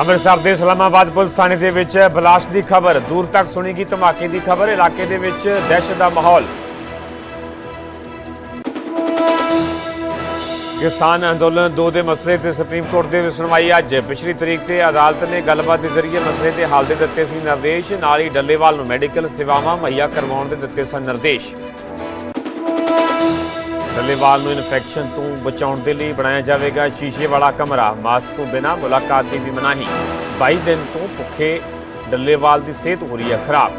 ਅੰਮ੍ਰਿਤਸਰ ਦੇ ਇਸਲਾਮਾਬਾਦ ਪੁਲਿਸ ਥਾਣੇ ਦੇ ਵਿੱਚ ਬਲਾਸਟ ਦੀ ਖਬਰ। ਦੂਰ ਤੱਕ ਸੁਣੀ ਗਈ ਧਮਾਕੇ ਦੀ ਖਬਰ। ਇਲਾਕੇ ਦੇ ਵਿੱਚ ਦਹਿਸ਼ਤ ਦਾ ਮਾਹੌਲ। ਕਿਸਾਨ ਅੰਦੋਲਨ 2 ਦੇ ਮਸਲੇ ਤੇ ਸੁਪਰੀਮ ਕੋਰਟ ਦੇ ਵਿੱਚ ਸੁਣਵਾਈ ਅੱਜ। ਪਿਛਲੀ ਤਰੀਕ ਤੇ ਅਦਾਲਤ ਨੇ ਗੱਲਬਾਤ ਦੇ ਜ਼ਰੀਏ ਮਸਲੇ ਤੇ ਹੱਲ ਦੇ ਦਿੱਤੇ ਸੀ ਨਿਰਦੇਸ਼। ਨਾਲ ਹੀ ਡੱਲੇਵਾਲ ਨੂੰ ਮੈਡੀਕਲ ਸੇਵਾਵਾਂ ਮੁਹੱਈਆ ਕਰਵਾਉਣ ਦੇ ਦਿੱਤੇ ਸਨ ਨਿਰਦੇਸ਼। ਡੱਲੇਵਾਲ ਨੂੰ ਇਨਫੈਕਸ਼ਨ ਤੋਂ ਬਚਾਉਣ ਦੇ ਲਈ ਬਣਾਇਆ ਜਾਵੇਗਾ ਸ਼ੀਸ਼ੇ ਵਾਲਾ ਕਮਰਾ। ਮਾਸਕ ਤੋਂ ਬਿਨਾਂ ਮੁਲਾਕਾਤ ਦੀ ਵੀ ਮਨਾਹੀ। 22 ਦਿਨ ਤੋਂ ਭੁੱਖੇ ਡੱਲੇਵਾਲ ਦੀ ਸਿਹਤ ਹੋ ਰਹੀ ਹੈ ਖਰਾਬ।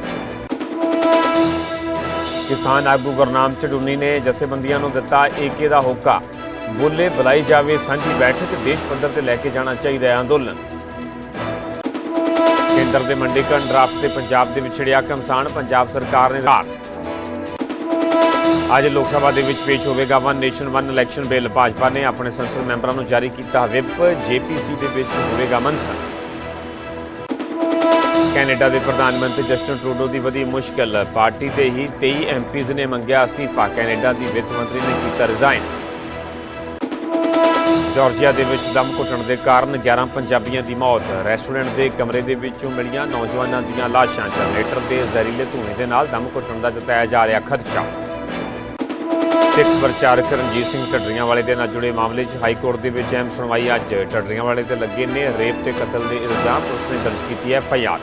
ਕਿਸਾਨ ਆਗੂ ਗੁਰਨਾਮ ਚਡੂਨੀ ਨੇ ਜਥੇਬੰਦੀਆਂ ਨੂੰ ਦਿੱਤਾ ਏਕੇ ਦਾ ਹੋਕਾ। ਬੋਲੇ ਬੁਲਾਈ ਜਾਵੇ, ਸਾਂਝੀ ਬੈਠਕ ਦੇਸ਼ ਪੱਧਰ ਤੇ ਲੈ ਕੇ ਜਾਣਾ ਚਾਹੀਦਾ ਹੈ ਅੰਦੋਲਨ। ਕੇਂਦਰ ਦੇ ਮੰਡੀਕਰਨ ਡਰਾਫਟ ਤੇ ਪੰਜਾਬ ਦੇ ਵਿਛੜਿਆ ਕਮਸਾਨ ਪੰਜਾਬ ਸਰਕਾਰ ਨੇ ਰਾਤ ਅੱਜ ਲੋਕ ਸਭਾ ਦੇ ਵਿੱਚ ਪੇਸ਼ ਹੋਵੇਗਾ one nation, one election bill. Bhajpa ਨੇ ਆਪਣੇ ਸੰਸਦ ਮੈਂਬਰਾਂ ਨੂੰ ਜਾਰੀ ਕੀਤਾ ਵਿਪ, ਜੇਪੀਸੀ ਦੇ ਵਿੱਚ ਹੋਵੇਗਾ ਮੰਥਨ। ਕੈਨੇਡਾ ਦੇ ਪ੍ਰਧਾਨ ਮੰਤਰੀ ਜਸਟਨ ਟਰੂਡੋ ਦੀ ਵਧੀ ਮੁਸ਼ਕਲ। ਪਾਰਟੀ ਦੇ ਹੀ 23 ਐਮਪੀਜ਼ ਨੇ ਮੰਗਿਆ ਅਸਤੀਫਾ। ਕੈਨੇਡਾ ਦੀ ਵਿੱਤ ਮੰਤਰੀ ਨੇ ਕੀਤਾ ਰਿਜ਼ਾਈਨ। ਜਾਰਜੀਆ ਦੇ ਵਿੱਚ ਦਮ ਘੁੱਟਣ ਦੇ ਕਾਰਨ 11 ਪੰਜਾਬੀਆਂ ਦੀ ਮੌਤ। ਰੈਸਟੋਰੈਂਟ ਦੇ ਕਮਰੇ ਦੇ ਵਿੱਚੋਂ ਮਿਲੀਆਂ ਨੌਜਵਾਨਾਂ ਦੀਆਂ ਲਾਸ਼ਾਂ। ਜਨਰੇਟਰ ਦੇ ਜ਼ਹਿਰੀਲੇ ਧੂਏ ਦੇ ਨਾਲ ਦਮ ਘੁੱਟਣ ਦਾ ਜਤਾਇਆ ਜਾ ਰਿਹਾ ਖਦਸ਼ਾ। ਸਿੱਖ ਪ੍ਰਚਾਰਕ ਰਣਜੀਤ ਸਿੰਘ ਢੱਡਰੀਆਂ ਵਾਲੇ ਦੇ ਨਾਲ ਜੁੜੇ ਮਾਮਲੇ 'ਚ ਹਾਈ ਕੋਰਟ ਦੇ ਵਿੱਚ ਅਹਿਮ ਸੁਣਵਾਈ ਅੱਜ। ਢੱਡਰੀਆਂ ਵਾਲੇ ਤੇ ਲੱਗੇ ਨੇ ਰੇਪ ਤੇ ਕਤਲ ਦੇ ਇਲਜ਼ਾਮ, ਪੁਲਿਸ ਨੇ ਦਰਜ ਕੀਤੀ ਹੈ ਆਰ।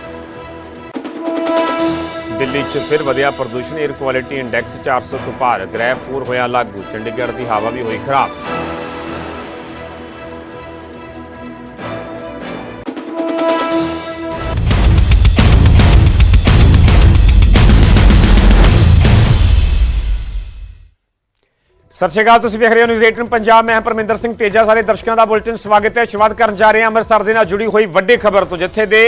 ਦਿੱਲੀ 'ਚ ਫਿਰ ਵਧਿਆ ਪ੍ਰਦੂਸ਼ਣ 에ਅਰ ਕੁਆਲਿਟੀ ਇੰਡੈਕਸ 400 ਤੋਂ ਪਾਰ ਗ੍ਰੈਫ 4 ਹੋਇਆ ਲਾਗੂ, ਚੰਡੀਗੜ੍ਹ ਦੀ ਹਵਾ ਵੀ ਹੋਈ ਖਰਾਬ। ਸਤਿ ਸ਼੍ਰੀ ਅਕਾਲ, ਤੁਸੀਂ ਵੇਖ ਰਹੇ ਹੋ ਨਿਊਜ਼ 18 ਪੰਜਾਬ। ਮੈਂ ਪਰਮਿੰਦਰ ਸਿੰਘ ਤੇਜਾ। ਸਾਰੇ ਦਰਸ਼ਕਾਂ ਦਾ ਬੁਲੇਟਿਨ ਸਵਾਗਤ ਹੈ। ਸ਼ੁਰੂਆਤ ਕਰਨ ਜਾ ਰਹੇ ਹਾਂ ਅੰਮ੍ਰਿਤਸਰ ਦੇ ਨਾਲ ਜੁੜੀ ਹੋਈ ਵੱਡੀ ਖਬਰ ਤੋਂ, ਜਿੱਥੇ ਦੇ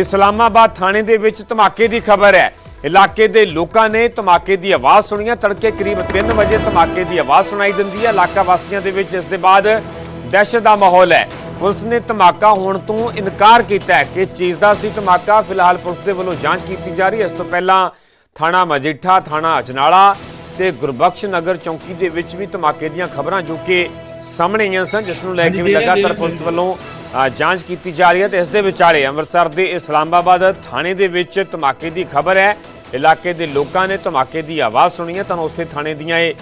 ਇਸਲਾਮਾਬਾਦ ਥਾਣੇ ਦੇ ਵਿੱਚ ਧਮਾਕੇ ਦੀ ਖਬਰ ਹੈ। ਇਲਾਕੇ ਦੇ ਲੋਕਾਂ ਨੇ ਧਮਾਕੇ ਦੀ ਆਵਾਜ਼ ਸੁਣੀ ਹੈ। ਤੜਕੇ ਕਰੀਬ 3 ਵਜੇ ਧਮਾਕੇ ਦੀ ਆਵਾਜ਼ ਸੁਣਾਈ ਦਿੰਦੀ ਹੈ। ਇਲਾਕਾ ਵਾਸੀਆਂ ਦੇ ਵਿੱਚ ਇਸ ਦੇ ਬਾਅਦ ਦਹਿਸ਼ਤ ਦਾ ਮਾਹੌਲ ਹੈ। ਪੁਲਿਸ ਨੇ ਧਮਾਕਾ ਹੋਣ ਤੋਂ ਇਨਕਾਰ ਕੀਤਾ ਹੈ। ਕਿ ਚੀਜ਼ ਦਾ ਸੀ ਧਮਾਕਾ? ਫਿਲਹਾਲ ਪੁਲਿਸ ਦੇ ਵੱਲੋਂ ਜਾਂਚ ਕੀਤੀ ਜਾ ਰਹੀ ਹੈ। ਇਸ ਤੋਂ ਪਹਿਲਾਂ ਥਾਣਾ ਮਜੀਠਾ, ਥਾਣਾ ਅਜਨਾਲਾ ਤੇ ਗੁਰਬਖਸ਼ ਨਗਰ ਚੌਂਕੀ ਦੇ ਵਿੱਚ ਵੀ ਧਮਾਕੇ ਦੀਆਂ ਖਬਰਾਂ ਜੋ ਕਿ ਸਾਹਮਣੇ ਆਈਆਂ ਸਨ ਜਿਸ ਨੂੰ ਲੈ ਕੇ ਵੀ ਲਗਾਤਾਰ ਪੁਲਿਸ ਵੱਲੋਂ ਜਾਂਚ ਕੀਤੀ ਜਾ ਰਹੀ ਹੈ ਤੇ ਇਸ ਦੇ ਵਿਚਾਲੇ ਅੰਮ੍ਰਿਤਸਰ ਦੇ ਇਸਲਾਮਾਬਾਦ ਥਾਣੇ ਦੇ ਵਿੱਚ ਧਮਾਕੇ ਦੀ ਖਬਰ ਹੈ। ਇਲਾਕੇ ਦੇ ਲੋਕਾਂ ਨੇ ਧਮਾਕੇ ਦੀ ਆਵਾਜ਼ ਸੁਣੀ ਹੈ। ਤਾਂ ਉਸੇ ਥਾਣੇ ਦੀਆਂ ਇਹ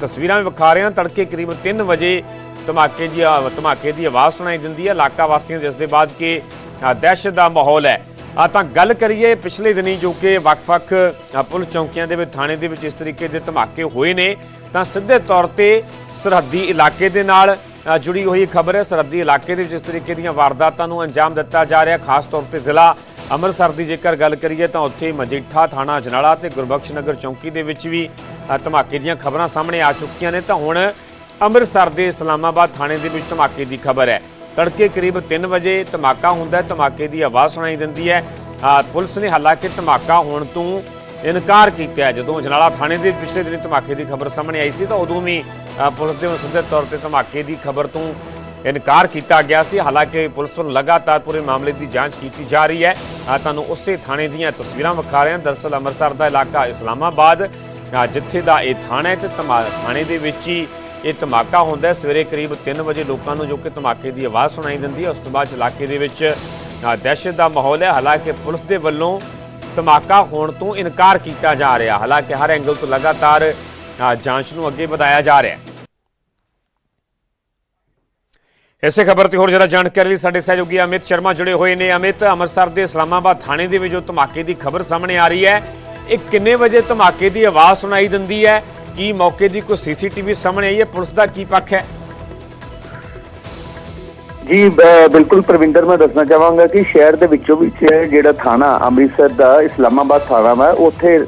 ਤਸਵੀਰਾਂ ਵੀ ਵਿਖਾ ਰਹੇ ਹਾਂ। ਤੜਕੇ ਕਰੀਬ 3 ਵਜੇ ਧਮਾਕੇ ਦੀ ਧਮਾਕੇ ਦੀ ਆਵਾਜ਼ ਸੁਣਾਈ ਦਿੰਦੀ ਹੈ। ਇਲਾਕਾ ਵਾਸੀਆਂ ਜਿਸ ਦੇ ਬਾਅਦ ਕਿ ਦਹਿਸ਼ਤ ਦਾ ਮਾਹੌਲ ਹੈ। ਆ ਤਾਂ ਗੱਲ ਕਰੀਏ, ਪਿਛਲੇ ਦਿਨੀ ਜੋ ਕਿ ਵੱਖ-ਵੱਖ ਪੁਲਿਸ ਚੌਂਕੀਆਂ ਦੇ ਵਿੱਚ, ਥਾਣੇ ਦੇ ਵਿੱਚ ਇਸ ਤਰੀਕੇ ਦੇ ਧਮਾਕੇ ਹੋਏ ਨੇ, ਤਾਂ ਸਿੱਧੇ ਤੌਰ ਤੇ ਸਰਹੱਦੀ ਇਲਾਕੇ ਦੇ ਨਾਲ ਜੁੜੀ ਹੋਈ ਖਬਰ ਹੈ। ਸਰਹੱਦੀ ਇਲਾਕੇ ਦੇ ਵਿੱਚ ਇਸ ਤਰੀਕੇ ਦੀਆਂ ਵਾਰਦਾਤਾਂ ਨੂੰ ਅੰਜਾਮ ਦਿੱਤਾ ਜਾ ਰਿਹਾ। ਖਾਸ ਤੌਰ ਤੇ ਜ਼ਿਲ੍ਹਾ ਅੰਮ੍ਰਿਤਸਰ ਦੀ ਜੇਕਰ ਗੱਲ ਕਰੀਏ, ਤਾਂ ਉੱਥੇ ਮਜੀਠਾ ਥਾਣਾ ਅਜਨਾਲਾ ਤੇ ਗੁਰਬਖਸ਼ ਨਗਰ ਚੌਂਕੀ ਦੇ ਵਿੱਚ ਵੀ ਧਮਾਕੇ ਦੀਆਂ ਖਬਰਾਂ ਸਾਹਮਣੇ ਆ ਚੁੱਕੀਆਂ ਨੇ। ਤਾਂ ਹੁਣ ਅੰਮ੍ਰਿਤਸਰ ਦੇ ਇਸਲਾਮਾਬਾਦ ਥਾਣੇ ਦੇ ਵਿੱਚ ਧਮਾਕੇ ਦੀ ਖਬਰ ਹੈ। ਤੜਕੇ ਕਰੀਬ 3 ਵਜੇ ਧਮਾਕਾ ਹੁੰਦਾ ਧਮਾਕੇ ਦੀ ਆਵਾਜ਼ ਸੁਣਾਈ ਦਿੰਦੀ ਹੈ। ਪੁਲਿਸ ਨੇ ਹਾਲਾਂਕਿ ਧਮਾਕਾ ਹੋਣ ਤੋਂ ਇਨਕਾਰ ਕੀਤਾ ਜਦੋਂ ਅਜਨਾਲਾ ਥਾਣੇ ਦੇ ਪਿਛਲੇ ਦਿਨੀ ਧਮਾਕੇ ਦੀ ਖਬਰ ਸਾਹਮਣੇ ਆਈ ਸੀ, ਤਾਂ ਉਦੋਂ ਵੀ ਪੁਲਿਸ ਦੇ ਸਿੱਧੇ ਤੌਰ ਤੇ ਧਮਾਕੇ ਦੀ ਖਬਰ ਤੋਂ ਇਨਕਾਰ ਕੀਤਾ ਗਿਆ ਸੀ। ਹਾਲਾਂਕਿ ਪੁਲਿਸ ਵੱਲੋਂ ਲਗਾਤਾਰ ਪੂਰੇ ਮਾਮਲੇ ਦੀ ਜਾਂਚ ਕੀਤੀ ਜਾ ਰਹੀ ਹੈ। ਤੁਹਾਨੂੰ ਉਸੇ ਥਾਣੇ ਦੀਆਂ ਤਸਵੀਰਾਂ ਵਿਖਾ ਰਹੇ ਹਾਂ। ਦਰਸਲ ਅੰਮ੍ਰਿਤਸਰ ਦਾ ਇਲਾਕਾ ਇਸਲਾਮਾਬਾਦ ਜਿੱਥੇ ਦਾ ਇਹ ਥਾਣਾ ਹੈ ਤੇ ਧਮਾ- ਥਾਣੇ ਦੇ ਵਿੱਚ ਹੀ ਇਹ ਧਮਾਕਾ ਹੁੰਦਾ ਸਵੇਰੇ ਕਰੀਬ 3 ਵਜੇ ਲੋਕਾਂ ਨੂੰ ਜੋ ਕਿ ਧਮਾਕੇ ਦੀ ਆਵਾਜ਼ ਸੁਣਾਈ ਦਿੰਦੀ ਹੈ। ਉਸ ਤੋਂ ਬਾਅਦ ਇਲਾਕੇ ਦੇ ਵਿੱਚ ਦਹਿਸ਼ਤ ਦਾ ਮਾਹੌਲ ਹੈ। ਹਾਲਾਂਕਿ ਪੁਲਿਸ ਦੇ ਵੱਲੋਂ ਧਮਾਕਾ ਹੋਣ ਤੋਂ ਇਨਕਾਰ ਕੀਤਾ ਜਾ ਰਿਹਾ। ਹਾਲਾਂਕਿ ਹਰ ਐਂਗਲ ਤੋਂ ਲਗਾਤਾਰ ਜਾਂਚ ਨੂੰ ਅੱਗੇ ਵਧਾਇਆ ਜਾ ਰਿਹਾ ਹੈ। ਇਸੇ ਖਬਰ ਤੇ ਹੋਰ ਜਰਾ ਜਾਣਕਾਰੀ ਲਈ ਸਾਡੇ ਸਹਿਯੋਗੀ ਅਮਿਤ ਸ਼ਰਮਾ ਜੁੜੇ ਹੋਏ ਨੇ। ਅਮਿਤ, ਅੰਮ੍ਰਿਤਸਰ ਦੇ ਇਸਲਾਮਾਬਾਦ ਥਾਣੇ ਦੇ ਵਿੱਚ ਜੋ ਧਮਾਕੇ ਦੀ ਖਬਰ ਸਾਹਮਣੇ ਆ ਰਹੀ ਹੈ। ਇਹ ਕਿੰਨੇ ਵਜੇ ਧਮਾਕੇ ਦੀ ਆਵਾਜ਼ ਸੁਣਾਈ ਦਿੰਦੀ ਹੈ? ਕੀ ਮੌਕੇ ਦੀ ਕੋਈ ਸੀਸੀਟੀਵੀ ਸਾਹਮਣੇ ਆਈ ਹੈ? ਪੁਲਿਸ ਦਾ ਕੀ ਪੱਖ ਹੈ? ਜੀ ਬਿਲਕੁਲ ਪ੍ਰਵਿੰਦਰ, ਮੈਂ ਦੱਸਣਾ ਚਾਹਾਂਗਾ ਕਿ ਸ਼ਹਿਰ ਦੇ ਵਿੱਚੋਂ ਵਿੱਚ ਜਿਹੜਾ ਥਾਣਾ ਅੰਮ੍ਰਿਤਸਰ ਦਾ ਇਸਲਾਮਾਬਾਦ ਥਾਣਾ ਵਾ, ਉੱਥੇ